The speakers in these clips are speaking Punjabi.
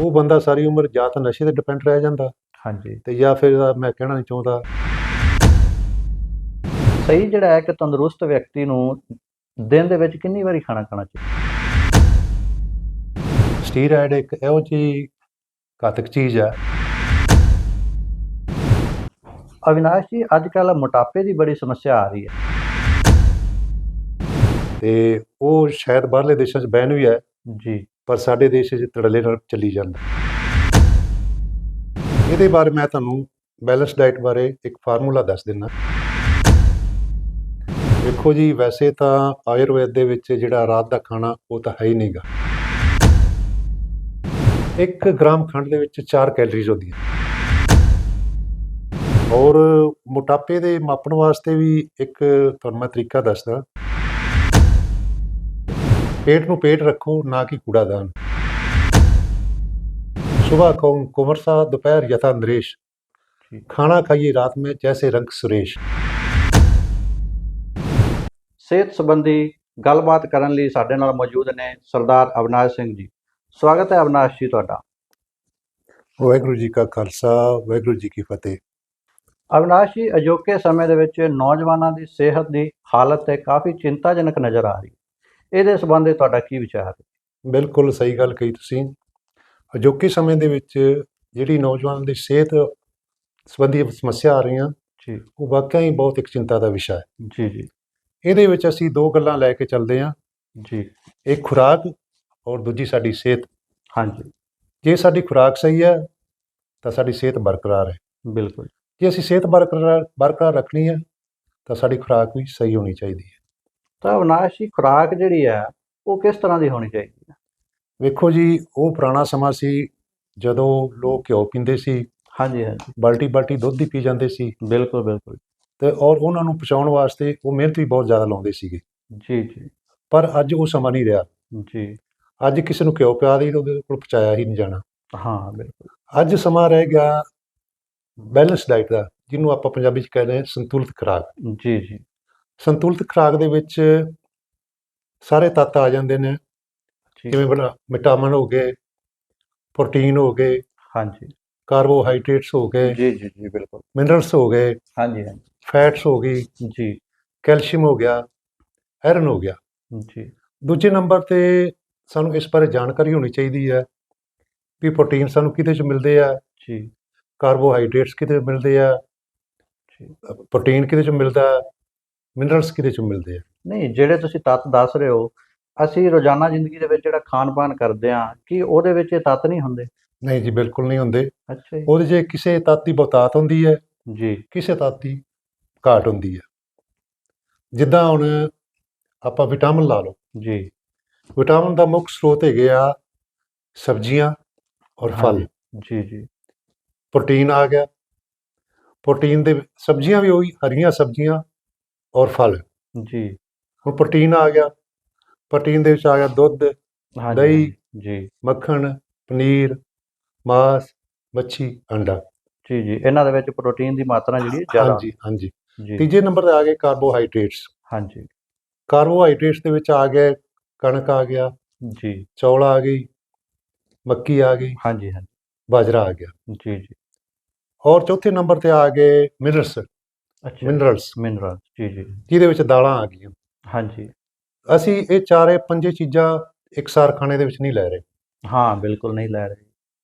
ਉਹ ਬੰਦਾ ਸਾਰੀ ਉਮਰ ਜਾਂ ਤਾਂ ਨਸ਼ੇ ਤੇ ਡਿਪੈਂਡ ਰਹਿ ਜਾਂਦਾ। ਹਾਂਜੀ। ਤੇ ਜਾਂ ਫਿਰ ਮੈਂ ਕਹਿਣਾ ਨਹੀਂ ਚਾਹੁੰਦਾ। ਸਹੀ ਜਿਹੜਾ ਹੈ ਕਿ ਤੰਦਰੁਸਤ ਵਿਅਕਤੀ ਨੂੰ ਦਿਨ ਦੇ ਵਿੱਚ ਕਿੰਨੀ ਵਾਰੀ ਖਾਣਾ ਖਾਣਾ ਚਾਹੀਦਾ? ਸਟੀਰਾਇਡ ਇੱਕ ਇਹੋ ਜਿਹੀ ਘਾਤਕ ਚੀਜ਼ ਹੈ। ਅਵਿਨਾਸ਼ ਜੀ ਅੱਜ ਕੱਲ ਮੋਟਾਪੇ ਦੀ ਬੜੀ ਸਮੱਸਿਆ ਆ ਰਹੀ ਹੈ। ਤੇ ਉਹ ਸ਼ਾਇਦ ਬਾਹਰਲੇ ਦੇਸ਼ਾਂ 'ਚ ਬੈਨ ਵੀ ਹੈ। ਜੀ। ਪਰ ਸਾਡੇ ਦੇਸ਼ 'ਚ ਤੜਲੇ ਨਾਲ ਚੱਲੀ ਜਾਂਦਾ। ਇਹਦੇ ਬਾਰੇ ਮੈਂ ਤੁਹਾਨੂੰ ਬੈਲੈਂਸ ਡਾਈਟ ਬਾਰੇ ਇੱਕ ਫਾਰਮੂਲਾ ਦੱਸ ਦਿੰਦਾ। ਦੇਖੋ ਜੀ, ਵੈਸੇ ਤਾਂ ਆਯੁਰਵੇਦ ਦੇ ਵਿੱਚ ਜਿਹੜਾ ਰਾਤ ਦਾ ਖਾਣਾ, ਉਹ ਤਾਂ ਹੈ ਹੀ ਨਹੀਂਗਾ। 1 ਗ੍ਰਾਮ ਖੰਡ ਦੇ ਵਿੱਚ 4 ਕੈਲਰੀਜ਼ ਹੁੰਦੀਆਂ। ਔਰ ਮੋਟਾਪੇ ਦੇ ਮਾਪਣ ਵਾਸਤੇ ਵੀ ਇੱਕ ਤੁਹਾਨੂੰ ਮੈਂ ਤਰੀਕਾ ਦੱਸਦਾ। पेट ਨੂੰ पेट रखो ना कि कूड़ादान सुबह कौन कुंवर सा दोपहर यथा नरेश ठीक। खाना खाइए रात में जैसे रंग सुरेश ਸਿਹਤ ਸੰਬੰਧੀ ਗੱਲਬਾਤ ਕਰਨ ਲਈ ਸਾਡੇ ਨਾਲ ਮੌਜੂਦ ਨੇ ਸਰਦਾਰ ਅਵਿਨਾਸ਼ ਸਿੰਘ ਜੀ ਸਵਾਗਤ ਹੈ ਅਵਿਨਾਸ਼ ਜੀ ਤੁਹਾਡਾ ਵਾਹਿਗੁਰੂ ਜੀ ਕਾ ਖਾਲਸਾ ਵਾਹਿਗੁਰੂ ਜੀ ਕੀ ਫਤਿਹ ਅਵਿਨਾਸ਼ ਜੀ ਅਜੋਕੇ ਸਮੇਂ ਦੇ ਵਿੱਚ ਨੌਜਵਾਨਾਂ ਦੀ ਸਿਹਤ ਦੀ ਹਾਲਤ ਤੇ ਕਾਫੀ ਚਿੰਤਾਜਨਕ ਨਜ਼ਰ ਆ ਰਹੀ ਹੈ ਇਹਦੇ ਸੰਬੰਧੇ ਤੁਹਾਡਾ ਕੀ ਵਿਚਾਰ ਹੈ? ਬਿਲਕੁਲ ਸਹੀ ਗੱਲ ਕਹੀ ਤੁਸੀਂ। ਅਜੋਕੇ ਸਮੇਂ ਦੇ ਵਿੱਚ ਜਿਹੜੀ ਨੌਜਵਾਨਾਂ ਦੀ ਸਿਹਤ ਸੰਬੰਧੀ ਸਮੱਸਿਆ ਆ ਰਹੀਆਂ ਜੀ। ਉਹ ਵਾਕਿਆ ਹੀ ਬਹੁਤ ਇੱਕ ਚਿੰਤਾ ਦਾ ਵਿਸ਼ਾ ਹੈ। ਜੀ ਜੀ। ਇਹਦੇ ਵਿੱਚ ਅਸੀਂ ਦੋ ਗੱਲਾਂ ਲੈ ਕੇ ਚੱਲਦੇ ਹਾਂ। ਜੀ। ਇੱਕ ਖੁਰਾਕ ਔਰ ਦੂਜੀ ਸਾਡੀ ਸਿਹਤ। ਹਾਂਜੀ। ਜੇ ਸਾਡੀ ਖੁਰਾਕ ਸਹੀ ਹੈ ਤਾਂ ਸਾਡੀ ਸਿਹਤ ਬਰਕਰਾਰ ਹੈ। ਬਿਲਕੁਲ। ਜੇ ਅਸੀਂ ਸਿਹਤ ਬਰਕਰਾਰ ਬਰਕਰਾਰ ਰੱਖਣੀ ਹੈ ਤਾਂ ਸਾਡੀ ਖੁਰਾਕ ਵੀ ਸਹੀ ਹੋਣੀ ਚਾਹੀਦੀ ਹੈ। ਤਾਂ ਅਵਿਨਾਸ਼ ਜੀ ਖੁਰਾਕ ਜਿਹੜੀ ਹੈ ਉਹ ਕਿਸ ਤਰ੍ਹਾਂ ਦੀ ਹੋਣੀ ਚਾਹੀਦੀ ਹੈ? ਵੇਖੋ ਜੀ ਉਹ ਪੁਰਾਣਾ ਸਮਾਂ ਸੀ ਜਦੋਂ ਲੋਕ ਘਿਓ ਪੀਂਦੇ ਸੀ ਹਾਂਜੀ ਹਾਂਜੀ। ਬਾਲਟੀ ਬਾਲਟੀ ਦੁੱਧ ਦੀ ਪੀ ਜਾਂਦੇ ਸੀ। ਬਿਲਕੁਲ ਬਿਲਕੁਲ। ਤੇ ਔਰ ਉਹਨਾਂ ਨੂੰ ਪਚਾਉਣ ਵਾਸਤੇ ਉਹ ਮਿਹਨਤ ਵੀ ਬਹੁਤ ਜ਼ਿਆਦਾ ਲਾਉਂਦੇ ਸੀਗੇ। ਜੀ ਜੀ। ਪਰ ਅੱਜ ਉਹ ਸਮਾਂ ਨਹੀਂ ਰਿਹਾ। ਜੀ। ਅੱਜ ਕਿਸੇ ਨੂੰ ਘਿਓ ਪਿਆ ਦੀ ਉਹਦੇ ਕੋਲ ਪਚਾਇਆ ਹੀ ਨਹੀਂ ਜਾਣਾ। ਹਾਂ ਬਿਲਕੁਲ। ਅੱਜ ਸਮਾਂ ਰਹਿ ਗਿਆ ਬੈਲੈਂਸ ਡਾਈਟ ਦਾ ਜਿਹਨੂੰ ਆਪਾਂ ਪੰਜਾਬੀ ਚ ਕਹਿੰਦੇ ਹਾਂ ਸੰਤੁਲਿਤ ਖੁਰਾਕ। ਜੀ ਜੀ। ਸੰਤੁਲਿਤ ਖੁਰਾਕ ਦੇ ਵਿੱਚ ਸਾਰੇ ਤੱਤ ਆ ਜਾਂਦੇ ਨੇ। ਜਿਵੇਂ ਬਣਾ ਵਿਟਾਮਿਨ ਹੋ ਗਏ ਪ੍ਰੋਟੀਨ ਹੋ ਗਏ ਹਾਂਜੀ। ਕਾਰਬੋਹਾਈਡਰੇਟਸ ਹੋ ਗਏ ਜੀ ਜੀ ਜੀ ਬਿਲਕੁਲ। ਮਿਨਰਲਸ ਹੋ ਗਏ ਹਾਂਜੀ ਹਾਂਜੀ। ਫੈਟਸ ਹੋ ਗਈ ਜੀ। ਕੈਲਸ਼ੀਅਮ ਹੋ ਗਿਆ ਆਇਰਨ ਹੋ ਗਿਆ। ਜੀ। ਦੂਜੇ ਨੰਬਰ ਤੇ ਸਾਨੂੰ ਇਸ ਬਾਰੇ ਜਾਣਕਾਰੀ ਹੋਣੀ ਚਾਹੀਦੀ ਹੈ ਵੀ ਪ੍ਰੋਟੀਨ ਸਾਨੂੰ ਕਿਹਦੇ ਚ ਮਿਲਦੇ ਆ। ਜੀ। ਕਾਰਬੋਹਾਈਡਰੇਟਸ ਚ ਮਿਲਦੇ ਆ। ਜੀ। ਪ੍ਰੋਟੀਨ ਕਿਹਦੇ ਚ ਮਿਲਦਾ। ਮਿਨਰਲਸ ਕਿਹਦੇ ਚ ਮਿਲਦੇ ਆ। ਨਹੀਂ ਜਿਹੜੇ ਤੁਸੀਂ ਤੱਤ ਦੱਸ ਰਹੇ ਹੋ ਅਸੀਂ ਰੋਜ਼ਾਨਾ ਜ਼ਿੰਦਗੀ ਦੇ ਵਿੱਚ ਜਿਹੜਾ ਖਾਣ-ਪਾਨ ਕਰਦੇ ਆ ਕਿ ਉਹਦੇ ਵਿੱਚ ਇਹ ਤੱਤ ਨਹੀਂ ਹੁੰਦੇ? ਨਹੀਂ ਜੀ ਬਿਲਕੁਲ ਨਹੀਂ ਹੁੰਦੇ। ਅੱਛਾ ਜੀ। ਉਹਦੇ 'ਚ ਕਿਸੇ ਤੱਤ ਦੀ ਬਹੁਤਾਤ ਹੁੰਦੀ ਹੈ ਜੀ। ਕਿਸੇ ਤੱਤ ਦੀ ਘਾਟ ਹੁੰਦੀ ਹੈ। ਜਿੱਦਾਂ ਹੁਣ ਆਪਾਂ ਵਿਟਾਮਿਨ ਲਾ ਲਓ। ਜੀ। ਵਿਟਾਮਿਨ ਦਾ ਮੁੱਖ ਸਰੋਤ ਹੈਗੇ ਆ ਸਬਜ਼ੀਆਂ ਔਰ ਫਲ। ਜੀ ਜੀ। ਪ੍ਰੋਟੀਨ ਆ ਗਿਆ। ਪ੍ਰੋਟੀਨ ਦੇ ਸਬਜ਼ੀਆਂ ਵੀ ਉਹੀ ਹਰੀਆਂ ਸਬਜ਼ੀਆਂ ਔਰ ਫਲ। ਜੀ। ਹੁਣ ਪ੍ਰੋਟੀਨ ਆ ਗਿਆ। ਪ੍ਰੋਟੀਨ ਦੇ ਵਿੱਚ ਆ ਗਿਆ ਦੁੱਧ ਦਹੀਂ। ਜੀ। ਮੱਖਣ ਪਨੀਰ ਮਾਸ ਮੱਛੀ ਅੰਡਾ। ਜੀ ਜੀ। ਇਹਨਾਂ ਦੇ ਵਿੱਚ ਪ੍ਰੋਟੀਨ ਦੀ ਮਾਤਰਾ ਜਿਹੜੀ ਹੈ ਜ਼ਿਆਦਾ। ਹਾਂਜੀ ਹਾਂਜੀ। ਜੀ। ਤੀਜੇ ਨੰਬਰ ਤੇ ਆ ਗਏ ਕਾਰਬੋਹਾਈਡਰੇਟਸ। ਹਾਂਜੀ। ਕਾਰਬੋਹਾਈਡਰੇਟਸ ਦੇ ਵਿੱਚ ਆ ਗਏ ਕਣਕ ਆ ਗਿਆ। ਜੀ। ਚੌਲ ਆ ਗਈ ਮੱਕੀ ਆ ਗਈ। ਹਾਂਜੀ ਹਾਂਜੀ। ਬਾਜਰਾ ਆ ਗਿਆ। ਜੀ ਜੀ। ਔਰ ਚੌਥੇ ਨੰਬਰ ਤੇ ਆ ਗਏ ਮਿਨਰਲਸ। ਅੱਛਾ ਮਿਨਰਲਸ ਮਿਨਰਲ ਜੀ ਜੀ। ਜਿਹਦੇ ਵਿੱਚ ਦਾਲਾਂ ਆ ਗਈਆਂ। ਹਾਂਜੀ। ਅਸੀਂ ਇਹ ਚਾਰੇ ਪੰਜੇ ਚੀਜ਼ਾਂ ਇੱਕਸਾਰ ਖਾਣੇ ਦੇ ਵਿੱਚ ਨਹੀਂ ਲੈ ਰਹੇ। ਹਾਂ ਬਿਲਕੁਲ ਨਹੀਂ ਲੈ ਰਹੇ।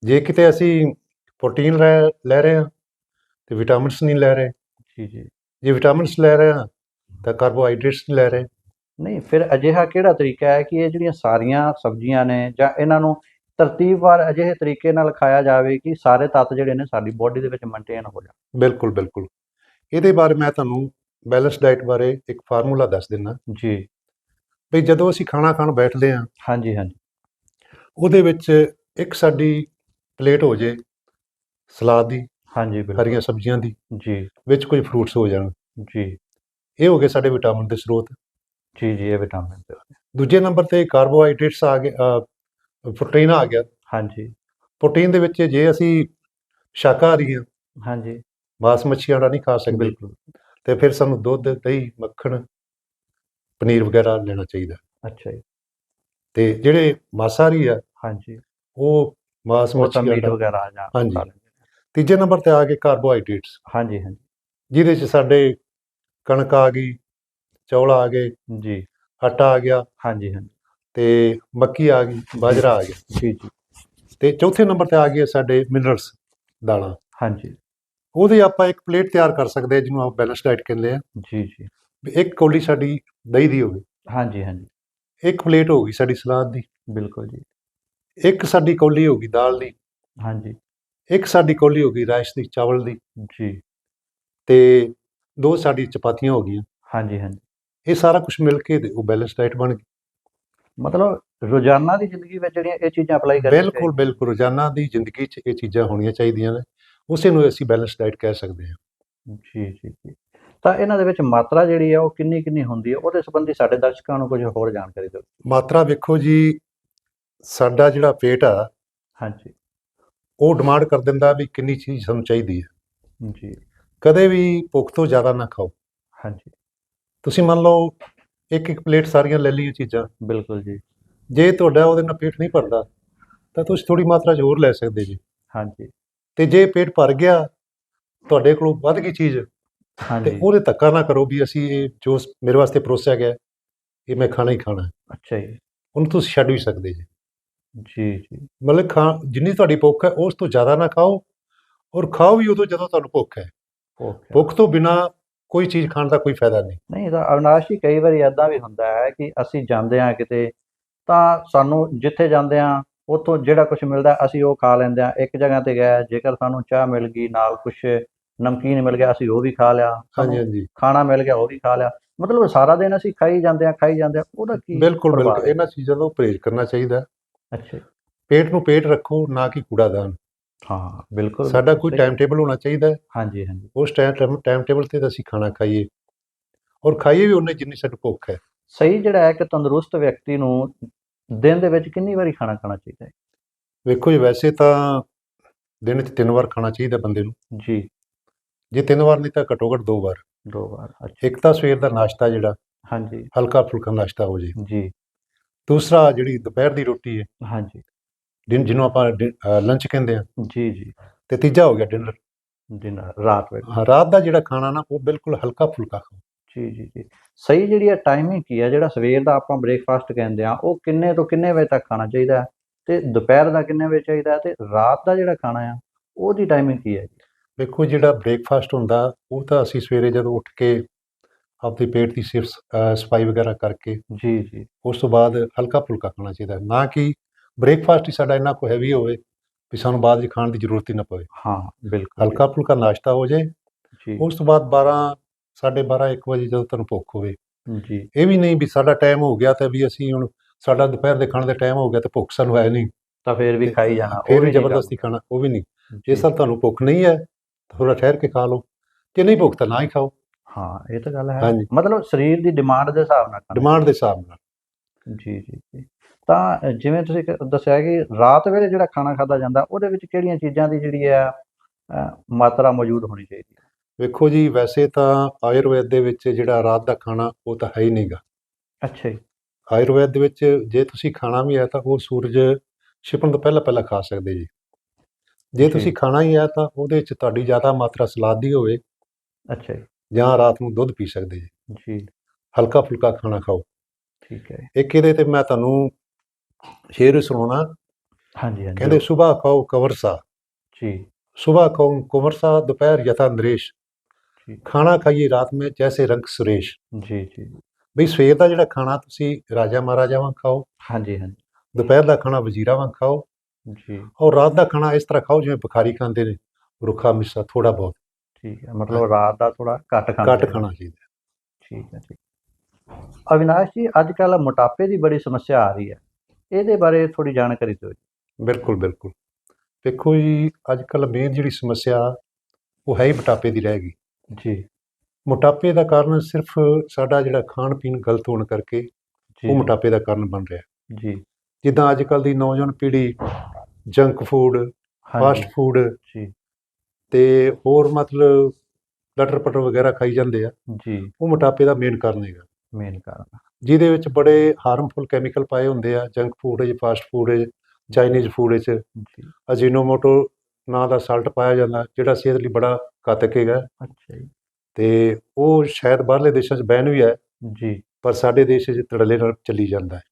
ਜੇ ਕਿਤੇ ਅਸੀਂ ਪ੍ਰੋਟੀਨ ਲੈ ਰਹੇ ਹਾਂ ਤੇ ਵਿਟਾਮਿਨਸ ਨਹੀਂ ਲੈ ਰਹੇ। ਜੀ ਜੀ। ਜੇ ਵਿਟਾਮਿਨਸ ਲੈ ਰਹੇ ਹਾਂ ਤਾਂ ਕਾਰਬੋਹਾਈਡਰੇਟਸ ਨਹੀਂ ਲੈ ਰਹੇ। ਨਹੀਂ ਫਿਰ ਅਜਿਹਾ ਕਿਹੜਾ ਤਰੀਕਾ ਹੈ ਕਿ ਇਹ ਜਿਹੜੀਆਂ ਸਾਰੀਆਂ ਸਬਜ਼ੀਆਂ ਨੇ ਜਾਂ ਇਹਨਾਂ ਨੂੰ ਤਰਤੀਬਵਾਰ ਅਜਿਹੇ ਤਰੀਕੇ ਨਾਲ ਖਾਇਆ ਜਾਵੇ ਕਿ ਸਾਰੇ ਤੱਤ ਜਿਹੜੇ ਨੇ ਸਾਡੀ ਬੋਡੀ ਦੇ ਵਿੱਚ ਮੇਨਟੇਨ ਹੋ ਜਾਣ? ਬਿਲਕੁਲ ਬਿਲਕੁਲ। ਇਹਦੇ ਬਾਰੇ ਮੈਂ ਤੁਹਾਨੂੰ ਬੈਲੈਂਸ ਡਾਈਟ ਬਾਰੇ ਇੱਕ ਫਾਰਮੂਲਾ ਦੱਸ ਦਿੰਦਾ। ਜੀ। ਵੀ ਜਦੋਂ ਅਸੀਂ ਖਾਣਾ ਖਾਣ ਬੈਠਦੇ ਹਾਂ ਹਾਂਜੀ ਹਾਂਜੀ। ਉਹਦੇ ਵਿੱਚ ਇੱਕ ਸਾਡੀ ਪਲੇਟ ਹੋ ਜੇ ਸਲਾਦ ਦੀ ਹਾਂਜੀ ਬਿਲਕੁਲ। ਹਰੀਆਂ ਸਬਜ਼ੀਆਂ ਦੀ ਜੀ। ਵਿੱਚ ਕੋਈ ਫਰੂਟਸ ਹੋ ਜਾਣ। ਜੀ। ਇਹ ਹੋ ਗਏ ਸਾਡੇ ਵਿਟਾਮਿਨ ਦੇ ਸਰੋਤ। ਜੀ ਜੀ ਇਹ ਵਿਟਾਮਿਨ ਤੇ ਦੂਜੇ ਨੰਬਰ ਤੇ ਕਾਰਬੋਹਾਈਡਰੇਟਸ ਆ ਗਏ ਪ੍ਰੋਟੀਨ ਆ ਗਿਆ। ਹਾਂਜੀ। ਪ੍ਰੋਟੀਨ ਦੇ ਵਿੱਚ ਜੇ ਅਸੀਂ ਸ਼ਾਕਾਹਾਰੀ ਹਾਂ ਹਾਂਜੀ। ਮਾਸ ਮੱਛੀ ਆਂਡਾ ਨਹੀਂ ਖਾ ਸਕਦੇ। ਬਿਲਕੁਲ। ਤੇ ਫਿਰ ਸਾਨੂੰ ਦੁੱਧ ਦਹੀਂ ਮੱਖਣ ਪਨੀਰ ਵਗੈਰਾ ਲੈਣਾ ਚਾਹੀਦਾ। ਅੱਛਾ ਜੀ। ਤੇ ਜਿਹੜੇ ਮਾਸਾਹਾਰੀ ਆ ਹਾਂਜੀ। ਉਹ ਮਾਸ ਮੱਛੀ ਮੀਟ ਵਗੈਰਾ ਜਾਂ ਹਾਂਜੀ। ਤੀਜੇ ਨੰਬਰ ਤੇ ਆ ਗਏ ਕਾਰਬੋਹਾਈਡਰੇਟਸ। ਹਾਂਜੀ ਹਾਂਜੀ। ਜਿਹਦੇ ਚ ਸਾਡੇ ਕਣਕ ਆ ਗਈ ਚੌਲ ਆ ਗਏ ਜੀ। ਆਟਾ ਆ ਗਿਆ। ਹਾਂਜੀ ਹਾਂਜੀ। ਤੇ ਮੱਕੀ ਆ ਗਈ ਬਾਜਰਾ ਆ ਗਿਆ। ਜੀ ਜੀ। ਤੇ ਚੌਥੇ ਨੰਬਰ ਤੇ ਆ ਗਏ ਸਾਡੇ ਮਿਨਰਲਸ ਦਾਲਾਂ। ਹਾਂਜੀ। ਉਹਦੇ ਆਪਾਂ ਇੱਕ ਪਲੇਟ ਤਿਆਰ ਕਰ ਸਕਦੇ ਹਾਂ ਜਿਹਨੂੰ ਆਪਾਂ ਬੈਲੈਂਸ ਡਾਈਟ ਕਹਿੰਦੇ ਆ ਜੀ ਜੀ। ਇੱਕ ਕੌਲੀ ਸਾਡੀ ਦਹੀਂ ਦੀ ਹੋਵੇ। ਹਾਂਜੀ ਹਾਂਜੀ। ਇੱਕ ਪਲੇਟ ਹੋਗੀ ਸਾਡੀ ਸਲਾਦ ਦੀ। ਬਿਲਕੁਲ ਜੀ। ਇੱਕ ਸਾਡੀ ਕੌਲੀ ਹੋਗੀ ਦਾਲ ਦੀ। ਹਾਂਜੀ। ਇੱਕ ਸਾਡੀ ਕੌਲੀ ਹੋਗੀ ਰਾਈਸ ਦੀ ਚਾਵਲ ਦੀ। ਜੀ। ਤੇ ਦੋ ਸਾਡੀ ਚਪਾਤੀਆਂ ਹੋ ਗਈਆਂ। ਹਾਂਜੀ ਹਾਂਜੀ। ਇਹ ਸਾਰਾ ਕੁਝ ਮਿਲ ਕੇ ਉਹ ਬੈਲੈਂਸ ਡਾਈਟ ਬਣ ਗਈ। ਮਤਲਬ ਰੋਜ਼ਾਨਾ ਦੀ ਜ਼ਿੰਦਗੀ ਵਿੱਚ ਜਿਹੜੀਆਂ ਇਹ ਚੀਜ਼ਾਂ ਅਪਲਾਈ ਕਰਨੀਆਂ ਬਿਲਕੁਲ ਬਿਲਕੁਲ। ਰੋਜ਼ਾਨਾ ਦੀ ਜ਼ਿੰਦਗੀ 'ਚ ਇਹ ਚੀਜ਼ਾਂ ਹੋਣੀਆਂ ਚਾਹੀਦੀਆਂ ਨੇ। ਉਸੇ ਨੂੰ ਅਸੀਂ ਬੈਲੈਂਸ ਡਾਈਟ ਕਹਿ ਸਕਦੇ ਹਾਂ। ਜੀ ਜੀ ਜੀ। ਤਾਂ ਇਹਨਾਂ ਦੇ ਵਿੱਚ ਮਾਤਰਾ ਜਿਹੜੀ ਆ ਉਹ ਕਿੰਨੀ ਕਿੰਨੀ ਹੁੰਦੀ ਹੈ ਉਹਦੇ ਸੰਬੰਧੀ ਸਾਡੇ ਦਰਸ਼ਕਾਂ ਨੂੰ ਕੁਝ ਹੋਰ ਜਾਣਕਾਰੀ ਦਿਓ। ਮਾਤਰਾ ਵੇਖੋ ਜੀ ਸਾਡਾ ਜਿਹੜਾ ਪੇਟ ਆ ਹਾਂਜੀ। ਉਹ ਡਿਮਾਂਡ ਕਰ ਦਿੰਦਾ ਵੀ ਕਿੰਨੀ ਚੀਜ਼ ਸਾਨੂੰ ਚਾਹੀਦੀ ਹੈ ਜੀ। ਕਦੇ ਵੀ ਭੁੱਖ ਤੋਂ ਜ਼ਿਆਦਾ ਨਾ ਖਾਓ। ਹਾਂਜੀ। ਤੁਸੀਂ ਮੰਨ ਲਓ ਇੱਕ ਇੱਕ ਪਲੇਟ ਸਾਰੀਆਂ ਲੈ ਲਈਆਂ ਚੀਜ਼ਾਂ। ਬਿਲਕੁਲ ਜੀ। ਜੇ ਤੁਹਾਡਾ ਉਹਦੇ ਨਾਲ ਪੇਟ ਨਹੀਂ ਭਰਦਾ ਤਾਂ ਤੁਸੀਂ ਥੋੜੀ ਮਾਤਰਾ 'ਚ ਹੋਰ ਲੈ ਸਕਦੇ ਜੀ। ਹਾਂਜੀ। ਤੇ ਜੇ ਪੇਟ ਭਰ ਗਿਆ ਤੁਹਾਡੇ ਕੋਲੋਂ ਵੱਧ ਗਈ ਚੀਜ਼? ਤੇ ਹਾਂਜੀ। ਉਹਦੇ ਧੱਕਾ ਨਾ ਕਰੋ ਵੀ ਅਸੀਂ ਇਹ ਜੋ ਸ- ਮੇਰੇ ਵਾਸਤੇ ਪਰੋਸਿਆ ਗਿਆ ਇਹ ਮੈਂ ਖਾਣਾ ਹੀ ਖਾਣਾ। ਹੈ। ਅੱਛਾ ਜੀ। ਉਹਨੂੰ ਤੁਸੀਂ ਛੱਡ ਵੀ ਸਕਦੇ ਜੀ। ਜੀ ਜੀ। ਮਤਲਬ ਖਾ ਜਿੰਨੀ ਤੁਹਾਡੀ ਭੁੱਖ ਹੈ ਉਸ ਤੋਂ ਜ਼ਿਆਦਾ ਨਾ ਖਾਓ ਔਰ ਖਾਓ ਵੀ ਉਦੋਂ ਜਦੋਂ ਤੁਹਾਨੂੰ ਭੁੱਖ ਹੈ। ਓਕੇ ਭੁੱਖ ਤੋਂ ਬਿਨਾ ਕੋਈ ਚੀਜ਼ ਖਾਣ ਦਾ ਕੋਈ ਫਾਇਦਾ ਨਹੀਂ। ਨਹੀਂ ਤਾਂ ਅਵਿਨਾਸ਼ ਜੀ ਕਈ ਵਾਰੀ ਐਦਾਂ ਵੀ ਹੁੰਦਾ ਹੈ ਕਿ ਅਸੀਂ ਜਾਂਦੇ ਹਾਂ ਕਿਤੇ ਤਾਂ ਸਾਨੂੰ ਜਿੱਥੇ ਜਾਂਦੇ ਹਾਂ ਉੱਥੋਂ ਜਿਹੜਾ ਕੁਝ ਮਿਲਦਾ ਅਸੀਂ ਉਹ ਖਾ ਲੈਂਦੇ ਹਾਂ। ਇੱਕ ਜਗ੍ਹਾ ਤੇ ਗਏ ਜੇਕਰ ਸਾਨੂੰ ਚਾਹ ਮਿਲ ਗਈ ਨਾਲ ਕੁਝ ਨਮਕੀਨ ਮਿਲ ਗਿਆ ਅਸੀਂ ਉਹ ਵੀ ਖਾ ਲਿਆ। ਹਾਂਜੀ ਹਾਂਜੀ। ਖਾਣਾ ਮਿਲ ਗਿਆ ਉਹ ਵੀ ਖਾ ਲਿਆ। ਮਤਲਬ ਸਾਰਾ ਦਿਨ ਅਸੀਂ ਖਾਈ ਜਾਂਦੇ ਹਾਂ ਖਾਈ ਜਾਂਦੇ ਹਾਂ। ਉਹਦਾ ਕੀ ਬਿਲਕੁਲ ਬਿਲਕੁਲ? ਇਹਨਾਂ ਚੀਜ਼ਾਂ ਤੋਂ ਪਰਹੇਜ਼ ਕਰਨਾ ਚਾਹੀਦਾ ਅੱਛਾ। ਪੇਟ ਨੂੰ ਪੇਟ ਰੱਖੋ ਨਾ ਕਿ ਕੂੜਾਦਾਨ। ਹਾਂ ਬਿਲਕੁਲ ਸਾਡਾ ਕੋਈ। ਟਾਈਮ ਟੇਬਲ ਹੋਣਾ ਚਾਹੀਦਾ। ਹਾਂਜੀ ਹਾਂਜੀ। ਉਸ ਟਾਈਮ ਟਾਈਮ ਟੇਬਲ ਤੇ ਅਸੀਂ ਖਾਣਾ ਖਾਈਏ। ਔਰ ਖਾਈਏ ਵੀ ਉਹਨੇ ਜਿੰਨੀ ਸਾਨੂੰ ਭੁੱਖ ਹੈ। ਸਹੀ ਜਿਹੜਾ ਹੈ ਕਿ ਤੰਦਰੁਸਤ ਵਿਅਕਤੀ ਨੂੰ ਦਿਨ ਦੇ ਵਿੱਚ ਕਿੰਨੀ ਵਾਰੀ ਖਾਣਾ ਖਾਣਾ ਚਾਹੀਦਾ ਹੈ? ਵੇਖੋ ਜੀ ਵੈਸੇ ਤਾਂ ਦਿਨ 'ਚ ਤਿੰਨ ਵਾਰ ਖਾਣਾ ਚਾਹੀਦਾ ਬੰਦੇ ਨੂੰ। ਜੀ। ਜੇ ਤਿੰਨ ਵਾਰ ਨਹੀਂ ਤਾਂ ਘੱਟੋ ਘੱਟ ਦੋ ਵਾਰ। ਦੋ ਵਾਰ ਅੱਛਾ। ਇੱਕ ਤਾਂ ਸਵੇਰ ਦਾ ਨਾਸ਼ਤਾ ਜਿਹੜਾ ਹਾਂਜੀ। ਹਲਕਾ ਫੁਲਕਾ ਨਾਸ਼ਤਾ ਹੋ ਜੇ। ਜੀ। ਦੂਸਰਾ ਜਿਹੜੀ ਦੁਪਹਿਰ ਦੀ ਰੋਟੀ ਹੈ। ਹਾਂਜੀ। ਦਿਨ ਜਿਹਨੂੰ ਆਪਾਂ ਲੰਚ ਕਹਿੰਦੇ ਆ। ਜੀ ਜੀ। ਤੇ ਤੀਜਾ ਹੋ ਗਿਆ ਡਿਨਰ। ਡਿਨਰ ਰਾਤ ਵੇਲੇ। ਹਾਂ ਰਾਤ ਦਾ ਜਿਹੜਾ ਖਾਣਾ ਨਾ ਉਹ ਬਿਲਕੁਲ ਹਲਕਾ ਫੁਲਕਾ ਖਾਓ। ਜੀ ਜੀ ਜੀ। ਸਹੀ ਜਿਹੜੀ ਹੈ ਟਾਈਮਿੰਗ ਕੀ ਹੈ ਜਿਹੜਾ ਸਵੇਰ ਦਾ ਆਪਾਂ ਬ੍ਰੇਕਫਾਸਟ ਕਹਿੰਦੇ ਆ ਉਹ ਕਿੰਨੇ ਤੋਂ ਕਿੰਨੇ ਵਜੇ ਤੱਕ ਖਾਣਾ ਚਾਹੀਦਾ ਹੈ? ਤੇ ਦੁਪਹਿਰ ਦਾ ਕਿੰਨੇ ਵਜੇ ਚਾਹੀਦਾ ਹੈ? ਤੇ ਰਾਤ ਦਾ ਜਿਹੜਾ ਖਾਣਾ ਆ ਉਹਦੀ ਟਾਈਮਿੰਗ ਕੀ ਹੈ ਜੀ? ਵੇਖੋ ਜਿਹੜਾ ਬ੍ਰੇਕਫਾਸਟ ਹੁੰਦਾ ਉਹ ਤਾਂ ਅਸੀਂ ਸਵੇਰੇ ਜਦੋਂ ਉੱਠ ਕੇ ਆਪਦੇ ਪੇਟ ਦੀ ਸਿਰਫ ਸਫ਼ਾਈ ਵਗੈਰਾ ਕਰਕੇ ਜੀ ਜੀ। ਉਸ ਤੋਂ ਬਾਅਦ ਹਲਕਾ ਫੁਲਕਾ ਖਾਣਾ ਚਾਹੀਦਾ ਹੈ। ਨਾ ਕਿ ਬ੍ਰੇਕਫਾਸਟ ਹੀ ਸਾਡਾ ਇੰਨਾ ਕੋ ਹੈਵੀ ਹੋਵੇ ਵੀ ਸਾਨੂੰ ਬਾਅਦ ਵਿੱਚ ਖਾਣ ਦੀ ਜ਼ਰੂਰਤ ਹੀ ਨਾ ਪਵੇ। ਹਾਂ ਬਿਲਕੁਲ ਹਲਕਾ ਫੁਲਕਾ ਨਾਸ਼ਤਾ ਹੋ ਜਾਏ। ਜੀ। ਉਸ ਤੋਂ ਬਾਅਦ 12 12:30 1 ਵਜੇ ਜਦੋਂ ਤੁਹਾਨੂੰ ਭੁੱਖ ਹੋਵੇ। ਜੀ। ਇਹ ਵੀ ਨਹੀਂ ਵੀ ਸਾਡਾ ਟਾਈਮ ਹੋ ਗਿਆ ਤੇ ਵੀ ਅਸੀਂ ਹੁਣ ਸਾਡਾ ਦੁਪਹਿਰ ਦੇ ਖਾਣ ਦਾ ਟਾਈਮ ਹੋ ਗਿਆ ਤੇ ਭੁੱਖ ਸਾਨੂੰ ਹੈ ਨਹੀਂ। ਤਾਂ ਫੇਰ ਵੀ ਖਾਈ ਜਾਣਾ ਉਹ ਫਿਰ ਵੀ। ਜ਼ਬਰਦਸਤੀ ਖਾਣਾ ਉਹ ਵੀ ਨਹੀਂ। ਜੀ, ਸਰ ਤੁਹਾਨੂੰ ਭੁੱਖ ਨਹੀਂ ਹੈ ਥੋੜਾ ਠਹਿਰ ਕੇ ਖਾ ਲਓ। ਜੇ ਨਹੀਂ ਭੁੱਖ ਤਾਂ ਨਾ ਹੀ ਖਾਓ। ਹਾਂ ਇਹ ਤਾਂ ਗੱਲ ਹੈ। ਮਤਲਬ ਸਰੀਰ ਦੀ ਡਿਮਾਂਡ ਦੇ ਹਿਸਾਬ ਨਾਲ ਡਿਮਾਂਡ ਦੇ ਹਿਸਾਬ ਨਾਲ। ਜੀ ਜੀ ਜੀ। ਤਾਂ ਜਿਵੇਂ ਤੁਸੀਂ ਦੱਸਿਆ ਕਿ ਰਾਤ ਵੇਲੇ ਜਿਹੜਾ ਖਾਣਾ ਖਾਦਾ ਜਾਂਦਾ ਉਹਦੇ ਵਿੱਚ ਕਿਹੜੀਆਂ ਚੀਜ਼ਾਂ ਦੀ ਜਿਹੜੀ ਹੈ ਮਾਤਰਾ ਮੌਜੂਦ ਹੋਣੀ ਚਾਹੀਦੀ ਹੈ? ਵੇਖੋ ਜੀ ਵੈਸੇ ਤਾਂ ਆਯੁਰਵੇਦ ਦੇ ਵਿੱਚ ਜਿਹੜਾ ਰਾਤ ਦਾ ਖਾਣਾ ਉਹ ਤਾਂ ਹੈ ਹੀ ਨਹੀਂਗਾ ਅੱਛਾ ਜੀ। ਆਯੁਰਵੈਦ ਦੇ ਵਿੱਚ ਜੇ ਤੁਸੀਂ ਖਾਣਾ ਵੀ ਹੈ ਤਾਂ ਉਹ ਸੂਰਜ ਛਿਪਣ ਤੋਂ ਪਹਿਲਾਂ ਪਹਿਲਾਂ ਖਾ ਸਕਦੇ ਜੀ। ਜੇ ਤੁਸੀਂ ਖਾਣਾ ਹੀ ਹੈ ਤਾਂ ਉਹਦੇ ਵਿੱਚ ਤੁਹਾਡੀ ਜ਼ਿਆਦਾ ਮਾਤਰਾ ਸਲਾਦ ਦੀ ਹੋਵੇ। ਅੱਛਾ ਜੀ। ਜਾਂ ਰਾਤ ਨੂੰ ਦੁੱਧ ਪੀ ਸਕਦੇ ਜੀ। ਜੀ। ਹਲਕਾ ਫੁਲਕਾ ਖਾਣਾ ਖਾਓ। ਠੀਕ ਹੈ। ਇੱਕ ਇਹਦੇ ਤੇ ਮੈਂ ਤੁਹਾਨੂੰ ਸ਼ੇਰ ਸੁਣਾਉਣਾ। ਹਾਂਜੀ ਹਾਂਜੀ। ਕਹਿੰਦੇ ਸਵੇਰ ਖਾਓ ਕਵਰਸਾ। ਜੀ। ਸਵੇਰ ਖਾਓ ਕਵਰਸਾ ਦੁਪਹਿਰ ਯਥਾ ਨਰੇਸ਼। ਖਾਣਾ ਖਾਈਏ ਰਾਤ ਮੈਂ ਜੈਸੇ ਰੰਗ ਸੁਰੇਸ਼। ਜੀ ਜੀ। ਬਈ ਸਵੇਰ ਦਾ ਜਿਹੜਾ ਖਾਣਾ ਤੁਸੀਂ ਰਾਜਾ ਮਹਾਰਾਜਾ ਵਾਂ ਖਾਓ ਹਾਂਜੀ ਹਾਂਜੀ। ਦੁਪਹਿਰ ਦਾ ਖਾਣਾ ਵਜ਼ੀਰਾ ਵਾਂ ਖਾਓ ਜੀ। ਔਰ ਰਾਤ ਦਾ ਖਾਣਾ ਇਸ ਤਰ੍ਹਾਂ ਖਾਓ ਜਿਵੇਂ ਬੁਖਾਰੀ ਖਾਂਦੇ ਨੇ ਰੁੱਖਾ ਮਿੱਸਾ ਥੋੜਾ ਬਹੁਤ। ਠੀਕ ਹੈ ਮਤਲਬ ਰਾਤ ਦਾ ਥੋੜਾ ਘੱਟ ਖਾਣਾ ਘੱਟ ਖਾਣਾ ਚਾਹੀਦਾ। ਠੀਕ ਹੈ ਠੀਕ। ਅਵਿਨਾਸ਼ ਜੀ ਅੱਜ ਕੱਲ ਮੋਟਾਪੇ ਦੀ ਬੜੀ ਸਮੱਸਿਆ ਆ ਰਹੀ ਹੈ। ਇਹਦੇ ਬਾਰੇ ਥੋੜੀ ਜਾਣਕਾਰੀ ਦਿਓ ਜੀ। ਬਿਲਕੁਲ ਬਿਲਕੁਲ। ਦੇਖੋ ਜੀ ਅੱਜ ਕੱਲ ਮੇਨ ਜਿਹੜੀ ਸਮੱਸਿਆ ਉਹ ਹੈ ਹੀ ਮੋਟਾਪੇ ਦੀ ਰਹਿ ਗਈ। ਜੀ। ਮੋਟਾਪੇ ਦਾ ਕਾਰਨ ਸਿਰਫ ਸਾਡਾ ਜਿਹੜਾ ਖਾਣ ਪੀਣ ਗਲਤ ਹੋਣ ਕਰਕੇ ਉਹ ਮੋਟਾਪੇ ਦਾ ਕਾਰਨ ਬਣ ਰਿਹਾ। ਜੀ। ਜਿੱਦਾਂ ਅੱਜ ਕੱਲ ਦੀ ਨੌਜਵਾਨ ਪੀੜ੍ਹੀ ਜੰਕ ਫੂਡ ਫਾਸਟ ਫੂਡ ਜੀ। ਤੇ ਹੋਰ ਮਤਲਬ ਲਟਰ ਪਟਰ ਵਗੈਰਾ ਖਾਈ ਜਾਂਦੇ ਆ ਜੀ। ਉਹ ਮੋਟਾਪੇ ਦਾ ਮੇਨ ਕਾਰਨ ਹੈਗਾ। ਮੇਨ ਕਾਰਨ। ਜਿਹਦੇ ਵਿੱਚ ਬੜੇ ਹਾਰਮਫੁਲ ਕੈਮੀਕਲ ਪਾਏ ਹੁੰਦੇ ਆ ਜੰਕ ਫੂਡ ਹੈ ਫਾਸਟ ਫੂਡ ਹੈ ਚਾਈਨੀਜ਼ ਫੂਡ ਵਿੱਚ। ਅਜੀਨੋਮੋਟੋ ਨਾਂ ਦਾ ਸਾਲਟ ਪਾਇਆ ਜਾਂਦਾ ਜਿਹੜਾ ਸਿਹਤ ਲਈ ਬੜਾ ਘਾਤਕ ਹੈਗਾ ਅੱਛਾ ਜੀ। ਤੇ ਉਹ ਸ਼ਾਇਦ ਬਾਹਰਲੇ ਦੇਸ਼ਾਂ 'ਚ ਬੈਨ ਵੀ ਹੈ ਜੀ। ਪਰ ਸਾਡੇ ਦੇਸ਼ 'ਚ ਧੜੱਲੇ ਨਾਲ ਚੱਲੀ ਜਾਂਦਾ ਹੈ।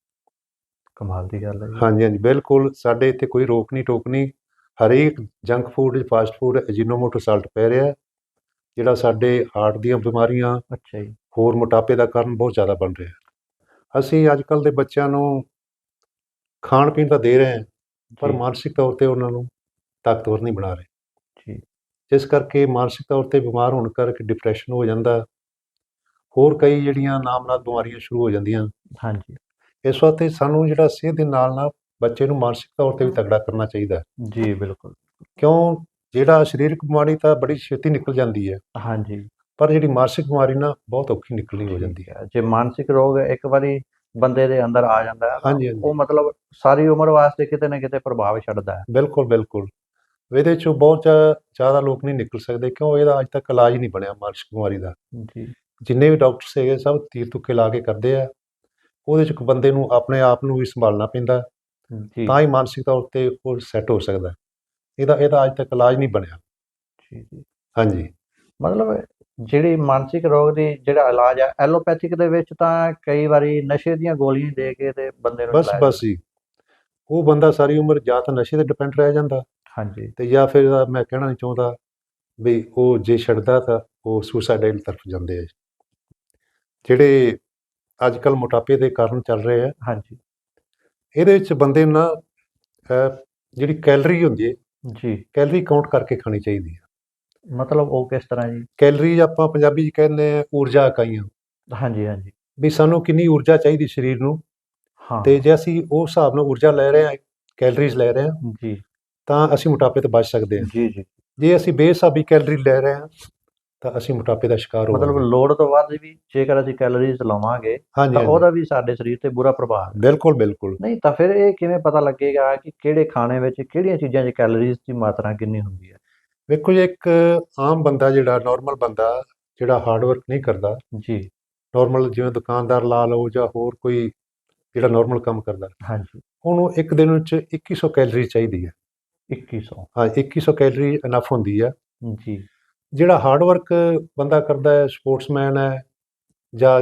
ਕਮਾਲ ਦੀ ਗੱਲ ਹੈ ਜੀ। ਹਾਂਜੀ ਹਾਂਜੀ ਬਿਲਕੁਲ ਸਾਡੇ ਇੱਥੇ ਕੋਈ ਰੋਕ ਨਹੀਂ ਟੋਕ ਨਹੀਂ ਹਰੇਕ junk food fast food Ajinomoto salt ਪੈ ਰਿਹਾ ਜਿਹੜਾ ਸਾਡੇ ਹਾਰਟ ਦੀਆਂ ਬਿਮਾਰੀਆਂ ਅੱਛਾ ਜੀ। ਹੋਰ ਮੋਟਾਪੇ ਦਾ ਕਾਰਨ ਬਹੁਤ ਜ਼ਿਆਦਾ ਬਣ ਰਿਹਾ ਅਸੀਂ ਅੱਜ ਕੱਲ ਦੇ ਬੱਚਿਆਂ ਨੂੰ ਖਾਣ ਪੀਣ ਤਾਂ ਦੇ ਰਹੇ ਹਾਂ ਪਰ ਮਾਨਸਿਕ ਤੌਰ ਤੇ ਉਹਨਾਂ ਨੂੰ ਤਾਕਤਵਰ ਨਹੀਂ ਬਣਾ ਰਹੇ। ਜਿਸ ਕਰਕੇ ਮਾਨਸਿਕ ਤੌਰ ਤੇ ਬਿਮਾਰ ਹੋਣ ਕਰਕੇ ਡਿਪਰੈਸ਼ਨ ਹੋ ਜਾਂਦਾ। ਹੋਰ ਕਈ ਜਿਹੜੀਆਂ ਨਾਮਨਾਦ ਬਿਮਾਰੀਆਂ ਸ਼ੁਰੂ ਹੋ ਜਾਂਦੀਆਂ। ਹਾਂਜੀ। ਇਸ ਵਾਸਤੇ ਸਾਨੂੰ ਜਿਹੜਾ ਸਿਹਤ ਦੇ ਨਾਲ ਨਾਲ ਬੱਚੇ ਨੂੰ ਮਾਨਸਿਕ ਤੌਰ ਤੇ ਵੀ ਤਗੜਾ ਕਰਨਾ ਚਾਹੀਦਾ। ਜੀ ਬਿਲਕੁਲ। ਕਿਉਂ? ਜਿਹੜਾ ਸਰੀਰਕ ਬਿਮਾਰੀ ਤਾਂ ਬੜੀ ਛੇਤੀ ਨਿਕਲ ਜਾਂਦੀ ਹੈ। ਹਾਂਜੀ। ਪਰ ਜਿਹੜੀ ਮਾਨਸਿਕ ਬਿਮਾਰੀ ਨਾ ਬਹੁਤ ਔਖੀ ਨਿਕਲਣੀ ਹੋ ਜਾਂਦੀ ਹੈ। ਜੇ ਮਾਨਸਿਕ ਰੋਗ ਇੱਕ ਵਾਰੀ ਬੰਦੇ ਦੇ ਅੰਦਰ ਆ ਜਾਂਦਾ ਹੈ ਉਹ ਮਤਲਬ ਸਾਰੀ ਉਮਰ ਵਾਸਤੇ ਕਿਤੇ ਨਾ ਕਿਤੇ ਪ੍ਰਭਾਵ ਛੱਡਦਾ ਹੈ। ਬਿਲਕੁਲ ਬਿਲਕੁਲ। ਇਹਦੇ ਚੋਂ ਬਹੁਤ ਜ਼ਿਆ- ਜ਼ਿਆਦਾ ਲੋਕ ਨਹੀਂ ਨਿਕਲ ਸਕਦੇ ਕਿਉਂ ਇਹਦਾ ਅੱਜ ਤੱਕ ਇਲਾਜ ਨਹੀਂ ਬਣਿਆ ਮਾਨਸਿਕ ਬਿਮਾਰੀ ਦਾ। ਜੀ। ਜਿੰਨੇ ਵੀ ਡਾਕਟਰ ਹੈਗੇ ਸਭ ਤੀਰ ਤੁੱਕੇ ਲਾ ਕੇ ਕਰਦੇ ਆ ਉਹਦੇ ਚ ਇੱਕ ਬੰਦੇ ਨੂੰ ਆਪਣੇ ਆਪ ਨੂੰ ਵੀ ਸੰਭਾਲਣਾ ਪੈਂਦਾ ਜੀ। ਤਾਂ ਹੀ ਮਾਨਸਿਕ ਤੌਰ ਤੇ ਉਹ ਸੈੱਟ ਹੋ ਸਕਦਾ। ਇਹਦਾ ਇਹਦਾ ਅੱਜ ਤੱਕ ਇਲਾਜ ਨਹੀਂ ਬਣਿਆ। ਜੀ ਜੀ। ਹਾਂਜੀ। ਮਤਲਬ ਜਿਹੜੀ ਮਾਨਸਿਕ ਰੋਗ ਦੀ ਜਿਹੜਾ ਇਲਾਜ ਹੈ ਐਲੋਪੈਥਿਕ ਦੇ ਵਿੱਚ ਤਾਂ ਕਈ ਵਾਰੀ ਨਸ਼ੇ ਦੀਆਂ ਗੋਲੀਆਂ ਦੇ ਕੇ ਤੇ ਬੰਦੇ ਨੂੰ ਬਸ ਬਸ ਜੀ। ਉਹ ਬੰਦਾ ਸਾਰੀ ਉਮਰ ਜਾਂ ਤਾਂ ਨਸ਼ੇ ਤੇ ਡਿਪੈਂਡ ਰਹਿ ਜਾਂਦਾ। ਹਾਂਜੀ। ਤੇ ਜਾਂ ਫਿਰ ਮੈਂ ਕਹਿਣਾ ਨਹੀਂ ਚਾਹੁੰਦਾ ਵੀ ਉਹ ਜੇ ਛੱਡਦਾ ਤਾਂ ਉਹ ਸੁਸਾਈਡਲ ਤਰਫ ਜਾਂਦੇ ਆ। ਜਿਹੜੇ ਅੱਜ ਕੱਲ ਮੋਟਾਪੇ ਦੇ ਕਾਰਨ ਚੱਲ ਰਹੇ ਆ। ਹਾਂਜੀ। ਇਹਦੇ ਵਿੱਚ ਬੰਦੇ ਨੂੰ ਨਾ ਜਿਹੜੀ ਕੈਲਰੀ ਹੁੰਦੀ ਹੈ ਜੀ। ਕੈਲਰੀ ਕਾਊਂਟ ਕਰਕੇ ਖਾਣੀ ਚਾਹੀਦੀ ਹੈ ਮਤਲਬ ਉਹ ਕਿਸ ਤਰ੍ਹਾਂ ਜੀ? ਕੈਲਰੀ ਆਪਾਂ ਪੰਜਾਬੀ 'ਚ ਕਹਿੰਦੇ ਆ ਊਰਜਾ ਇਕਾਈਆਂ। ਹਾਂਜੀ ਹਾਂਜੀ। ਵੀ ਸਾਨੂੰ ਕਿੰਨੀ ਊਰਜਾ ਚਾਹੀਦੀ ਸਰੀਰ ਨੂੰ ਹਾਂ। ਤੇ ਜੇ ਅਸੀਂ ਉਸ ਹਿਸਾਬ ਨਾਲ ਊਰਜਾ ਲੈ ਰਹੇ ਹਾਂ ਕੈਲਰੀਜ਼ ਲੈ ਰਹੇ ਹਾਂ ਜੀ। ਤਾਂ ਅਸੀਂ ਮੋਟਾਪੇ ਤੋਂ ਬਚ ਸਕਦੇ ਹਾਂ। ਜੀ ਜੀ। ਜੇ ਅਸੀਂ ਬੇਹਿਸਾਬੀ ਕੈਲਰੀ ਲੈ ਰਹੇ ਹਾਂ ਤਾਂ ਅਸੀਂ ਮੋਟਾਪੇ ਦਾ ਸ਼ਿਕਾਰ ਮਤਲਬ ਹੋਵਾਂਗੇ ਲੋੜ ਤੋਂ ਵੱਧ ਵੀ ਜੇਕਰ ਅਸੀਂ ਕੈਲੋਰੀਜ਼ ਲਵਾਂਗੇ ਹਾਂਜੀ ਤਾਂ ਉਹਦਾ ਵੀ ਸਾਡੇ ਸਰੀਰ ਤੇ ਬੁਰਾ ਪ੍ਰਭਾਵ ਹੈ। ਬਿਲਕੁਲ ਬਿਲਕੁਲ। ਨਹੀਂ ਤਾਂ ਫਿਰ ਇਹ ਕਿਵੇਂ ਪਤਾ ਲੱਗੇਗਾ ਕਿ ਕਿਹੜੇ ਖਾਣੇ ਵਿੱਚ ਕਿਹੜੀਆਂ ਚੀਜ਼ਾਂ 'ਚ ਕੈਲੋਰੀਜ਼ ਦੀ ਮਾਤਰਾ ਕਿੰਨੀ ਹੁੰਦੀ ਹੈ? ਵੇਖੋ ਜੀ ਇੱਕ ਆਮ ਬੰਦਾ ਜਿਹੜਾ ਨਾਰਮਲ ਬੰਦਾ ਜਿਹੜਾ ਹਾਰਡ ਵਰਕ ਨਹੀਂ ਕਰਦਾ ਜੀ। ਨਾਰਮਲ ਜਿਵੇਂ ਦੁਕਾਨਦਾਰ ਲਾ ਲਓ ਜਾਂ ਹੋਰ ਕੋਈ ਜਿਹੜਾ ਨਾਰਮਲ ਕੰਮ ਕਰਦਾ ਹਾਂਜੀ। ਉਹਨੂੰ ਇੱਕ ਦਿਨ ਵਿੱਚ 2100 ਕੈਲਰੀ ਚਾਹੀਦੀ ਹੈ। 2100 ਹਾਂ 2100 ਕੈਲਰੀ ਇਨਫ ਹੁੰਦੀ ਹੈ ਜੀ। ਜਿਹੜਾ ਹਾਰਡ ਵਰਕ ਬੰਦਾ ਕਰਦਾ ਹੈ ਸਪੋਰਟਸਮੈਨ ਹੈ ਜਾਂ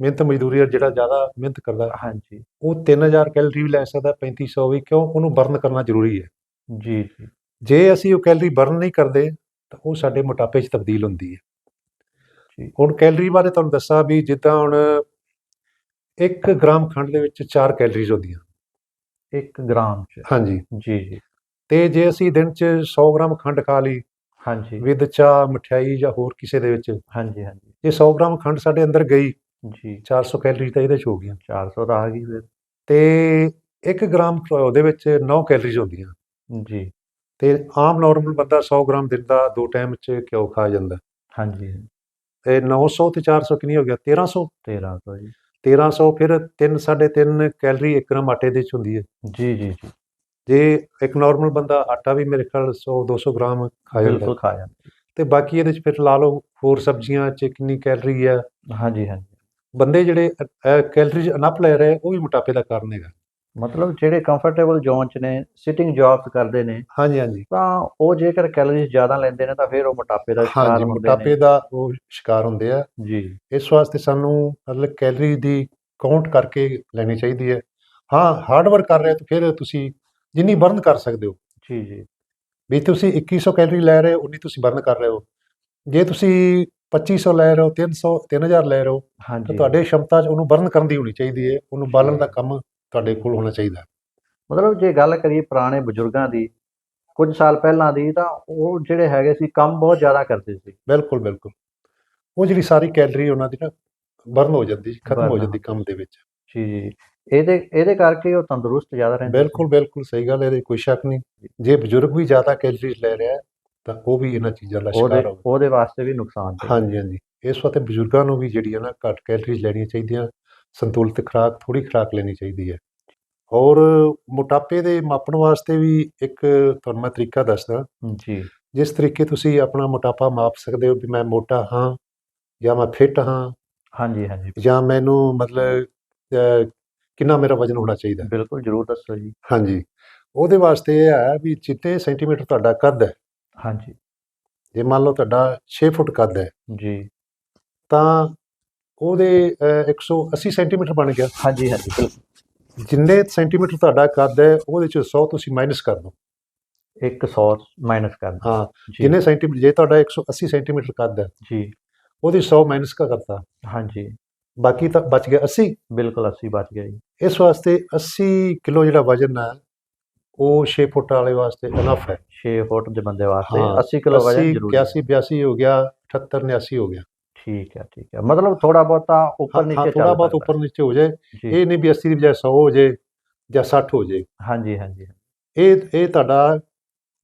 ਮਿਹਨਤ ਮਜ਼ਦੂਰੀ ਹੈ ਜਿਹੜਾ ਜ਼ਿਆਦਾ ਮਿਹਨਤ ਕਰਦਾ ਹਾਂਜੀ। ਉਹ 3000 ਕੈਲਰੀ ਵੀ ਲੈ ਸਕਦਾ 3500 ਵੀ ਕਿਉਂ? ਉਹਨੂੰ ਬਰਨ ਕਰਨਾ ਜ਼ਰੂਰੀ ਹੈ। ਜੀ ਜੀ। ਜੇ ਅਸੀਂ ਉਹ ਕੈਲਰੀ ਬਰਨ ਨਹੀਂ ਕਰਦੇ ਤਾਂ ਉਹ ਸਾਡੇ ਮੋਟਾਪੇ 'ਚ ਤਬਦੀਲ ਹੁੰਦੀ ਹੈ। ਜੀ। ਹੁਣ ਕੈਲਰੀ ਬਾਰੇ ਤੁਹਾਨੂੰ ਦੱਸਾਂ ਵੀ ਜਿੱਦਾਂ ਹੁਣ 1 ਗ੍ਰਾਮ ਖੰਡ ਦੇ ਵਿੱਚ 4 ਕੈਲਰੀਜ਼ ਹੁੰਦੀਆਂ। 1 ਗ੍ਰਾਮ 'ਚ। ਹਾਂਜੀ। ਜੀ ਜੀ। ਤੇ ਜੇ ਅਸੀਂ ਦਿਨ 'ਚ 100 ਗ੍ਰਾਮ ਖੰਡ ਖਾ ਲਈ ਹਾਂਜੀ। ਵਿਦ ਚਾਹ ਮਠਿਆਈ ਜਾਂ ਹੋਰ ਕਿਸੇ ਦੇ ਵਿੱਚ ਹਾਂਜੀ ਹਾਂਜੀ। ਜੇ 100 ਗ੍ਰਾਮ ਖੰਡ ਸਾਡੇ ਅੰਦਰ ਗਈ ਜੀ। 400 ਕੈਲਰੀ ਤਾਂ ਇਹਦੇ 'ਚ ਹੋ ਗਈਆਂ। 400 ਤਾਂ ਆ ਗਈ ਫਿਰ। ਤੇ 1 ਗ੍ਰਾਮ ਉਹਦੇ ਵਿੱਚ 9 ਕੈਲਰੀਜ਼ ਹੁੰਦੀਆਂ। ਜੀ। ਤੇ ਆਮ ਨਾਰਮਲ ਬੰਦਾ 100 ਗ੍ਰਾਮ ਦਿਨ ਦਾ ਦੋ ਟਾਈਮ 'ਚ ਘਿਓ ਖਾ ਜਾਂਦਾ। ਹਾਂਜੀ। ਤੇ 900 ਤੇ 400 ਕਿੰਨੀ ਹੋ ਗਿਆ? 1300 1300 ਜੀ। 1300 ਫਿਰ 3 3.5 ਕੈਲਰੀ 1 ਗ੍ਰਾਮ ਆਟੇ ਦੇ ਵਿੱਚ ਹੁੰਦੀ ਹੈ। ਜੀ ਜੀ ਜੀ। ਜੇ ਇੱਕ ਨਾਰਮਲ ਬੰਦਾ ਆਟਾ ਵੀ ਮੇਰੇ ਖਿਆਲ 100 200 ਗ੍ਰਾਮ ਖਾ ਜਾਂਦਾ। ਬਿਲਕੁਲ ਖਾ ਜਾਂਦਾ। ਤੇ ਬਾਕੀ ਇਹਦੇ 'ਚ ਫਿਰ ਲਾ ਲਓ ਹੋਰ ਸਬਜ਼ੀਆਂ 'ਚ ਕਿੰਨੀ ਕੈਲਰੀ ਹੈ ਹਾਂਜੀ ਹਾਂਜੀ। ਬੰਦੇ ਜਿਹੜੇ ਕੈਲਰੀਜ਼ ਅਨਪ ਲੈ ਰਹੇ ਉਹ ਵੀ ਮੋਟਾਪੇ ਦਾ ਕਾਰਨ ਹੈਗਾ। ਮਤਲਬ ਜਿਹੜੇ ਕੰਫਰਟੇਬਲ ਜ਼ੋਨ 'ਚ ਨੇ ਸਿਟਿੰਗ ਜੌਬਸ ਕਰਦੇ ਨੇ ਹਾਂਜੀ ਹਾਂਜੀ। ਤਾਂ ਉਹ ਜੇਕਰ ਕੈਲੋਰੀਜ਼ ਜ਼ਿਆਦਾ ਲੈਂਦੇ ਨੇ ਤਾਂ ਫਿਰ ਉਹ ਮੋਟਾਪੇ ਦਾ ਸ਼ਿਕਾਰ ਹੁੰਦੇ ਮੋਟਾਪੇ ਨੇ। ਦਾ ਉਹ ਸ਼ਿਕਾਰ ਹੁੰਦੇ ਆ। ਜੀ। ਇਸ ਵਾਸਤੇ ਸਾਨੂੰ ਮਤਲਬ ਕੈਲਰੀ ਦੀ ਕਾਊਂਟ ਕਰਕੇ ਲੈਣੀ ਚਾਹੀਦੀ ਹੈ। ਹਾਂ ਹਾਰਡ ਵਰਕ ਕਰ ਰਹੇ ਹੋ ਤਾਂ ਫਿਰ ਤੁਸੀਂ ਜਿੰਨੀ ਬਰਨ ਕਰ ਸਕਦੇ ਹੋ। ਜੀ ਜੀ। ਵੀ ਤੁਸੀਂ 2100 ਕੈਲਰੀ ਲੈ ਰਹੇ ਹੋ ਉਨੀ ਤੁਸੀਂ ਬਰਨ ਕਰ ਰਹੇ ਹੋ। ਜੇ ਤੁਸੀਂ 2500 ਲੈ ਰਹੇ ਹੋ 300 3000 ਲੈ ਰਹੇ ਹੋ ਤਾਂ ਤੁਹਾਡੇ ਸ਼ਮਤਾ 'ਚ ਉਹਨੂੰ ਬਰਨ ਕਰਨ ਦੀ ਹੋਣੀ ਚਾਹੀਦੀ ਹੈ। ਉਹਨੂੰ ਬਾਲਣ ਦਾ ਕੰਮ ਤੁਹਾਡੇ ਕੋਲ ਹੋਣਾ ਚਾਹੀਦਾ। ਮਤਲਬ ਜੇ ਗੱਲ ਕਰੀਏ ਪੁਰਾਣੇ ਬਜ਼ੁਰਗਾਂ ਦੀ ਕੁਝ ਸਾਲ ਪਹਿਲਾਂ ਦੀ ਤਾਂ ਉਹ ਜਿਹੜੇ ਹੈਗੇ ਸੀ ਕੰਮ ਬਹੁਤ ਜ਼ਿਆਦਾ ਕਰਦੇ ਸੀ। ਬਿਲਕੁਲ ਬਿਲਕੁਲ। ਉਹ ਜਿਹੜੀ ਸਾਰੀ ਕੈਲਰੀ ਉਹਨਾਂ ਦੀ ਨਾ ਬਰਨ ਹੋ ਜਾਂਦੀ ਖਤਮ ਹੋ ਜਾਂਦੀ ਕੰਮ ਦੇ ਵਿੱਚ। ਜੀ ਜੀ। ਇਹਦੇ ਇਹਦੇ ਕਰਕੇ ਉਹ ਤੰਦਰੁਸਤ ਜ਼ਿਆਦਾ ਰਹਿੰਦੇ। ਬਿਲਕੁਲ ਬਿਲਕੁਲ ਸਹੀ ਗੱਲ ਹੈ ਇਹਦੇ ਕੋਈ ਸ਼ੱਕ ਨਹੀਂ। ਜੇ ਬਜ਼ੁਰਗ ਵੀ ਜ਼ਿਆਦਾ ਕੈਲਰੀਜ਼ ਲੈ ਰਿਹਾ ਹੈ, ਤਾਂ ਉਹ ਵੀ ਇਹਨਾਂ ਚੀਜ਼ਾਂ ਦਾ ਸ਼ਿਕਾਰ ਹੋਵੇ ਉਹਦੇ ਵਾਸਤੇ ਵੀ ਨੁਕਸਾਨ ਹੈ ਹਾਂਜੀ ਹਾਂਜੀ। ਇਸ ਵਾਸਤੇ ਬਜ਼ੁਰਗਾਂ ਨੂੰ ਵੀ ਜਿਹੜੀ ਹੈ ਨਾ ਘੱਟ ਕੈਲਰੀਜ਼ ਲੈਣੀਆਂ ਚਾਹੀਦੀਆਂ ਸੰਤੁਲਿਤ ਖੁਰਾਕ ਥੋੜੀ ਖੁਰਾਕ ਲੈਣੀ ਚਾਹੀਦੀ ਹੈ। ਔਰ ਮੋਟਾਪੇ ਦੇ ਮਾਪਣ ਵਾਸਤੇ ਵੀ ਇੱਕ ਤੁਹਾਨੂੰ ਮੈਂ ਤਰੀਕਾ ਦੱਸਦਾ। ਜੀ। ਜਿਸ ਤਰੀਕੇ ਤੁਸੀਂ ਆਪਣਾ ਮੋਟਾਪਾ ਮਾਪ ਸਕਦੇ ਹੋ ਵੀ ਮੈਂ ਮੋਟਾ ਹਾਂ ਜਾਂ ਮੈਂ ਫਿੱਟ ਹਾਂ ਹਾਂਜੀ ਹਾਂਜੀ। ਜਾਂ ਮੈਨੂੰ ਮਤਲਬ ਕਿੰਨਾ ਮੇਰਾ ਵਜ਼ਨ ਹੋਣਾ ਚਾਹੀਦਾ ਬਿਲਕੁਲ ਜ਼ਰੂਰ ਦੱਸੋ ਜੀ। ਹਾਂਜੀ। ਉਹਦੇ ਵਾਸਤੇ ਇਹ ਹੈ ਵੀ ਜਿੰਨੇ ਸੈਂਟੀਮੀਟਰ ਤੁਹਾਡਾ ਕੱਦ ਹੈ। ਹਾਂਜੀ। ਜੇ ਮੰਨ ਲਓ ਤੁਹਾਡਾ 6 ਫੁੱਟ ਕੱਦ ਹੈ ਜੀ। ਤਾਂ ਉਹਦੇ ਅਹ, 180 ਸੈਂਟੀਮੀਟਰ ਬਣ ਗਿਆ। ਹਾਂਜੀ ਹਾਂਜੀ ਬਿਲਕੁਲ। ਜਿੰਨੇ ਸੈਂਟੀਮੀਟਰ ਤੁਹਾਡਾ ਕੱਦ ਹੈ ਉਹਦੇ ਚ 100 ਤੁਸੀਂ ਮਾਈਨਸ ਕਰ ਦਿਓ 100 ਮਾਈਨਸ ਕਰਨਾ ਹਾਂ ਜੀ। ਜਿੰਨੇ ਸੈਂਟੀਮੀਟਰ ਜੇ ਤੁਹਾਡਾ 180 ਸੈਂਟੀਮੀਟਰ ਕੱਦ ਹੈ ਜੀ। ਉਹਦੀ 100 ਮਾਈਨਸ ਕਰਤਾ। ਹਾਂਜੀ। ਬਾਕੀ ਤਾਂ ਬਚ ਗਿਆ 80 ਬਿਲਕੁਲ 80 ਬਚ ਗਿਆ ਜੀ। ਇਸ ਵਾਸਤੇ 80 ਕਿਲੋ ਜਿਹੜਾ ਵਜਨ ਹੈ ਉਹ 6 ਫੁੱਟ ਵਾਲੇ ਵਾਸਤੇ ਇਨਫ ਹੈ। 6 ਫੁੱਟ ਦੇ ਬੰਦੇ ਵਾਸਤੇ ਹਾਂ, 80 ਕਿਲੋ 80 ਵਜਨ ਜ਼ਰੂਰੀ ਹੈ। 81 82 ਹੋ ਗਿਆ 78 89 ਹੋ ਗਿਆ। ਠੀਕ ਹੈ ਠੀਕ ਹੈ। ਮਤਲਬ ਥੋੜਾ ਬਹੁਤਾ ਉੱਪਰ ਨੀਚੇ ਚੱਲ ਥੋੜਾ ਬਹੁਤ ਉੱਪਰ ਨੀਚੇ ਹੋ ਜਾਏ। ਇਹ ਨਹੀਂ ਵੀ 80 ਦੀ ਬਜਾਏ 100 ਹੋ ਜਾਏ ਜਾਂ 60 ਹੋ ਜਾਏ। ਹਾਂਜੀ ਹਾਂਜੀ। ਇਹ ਇਹ ਤੁਹਾਡਾ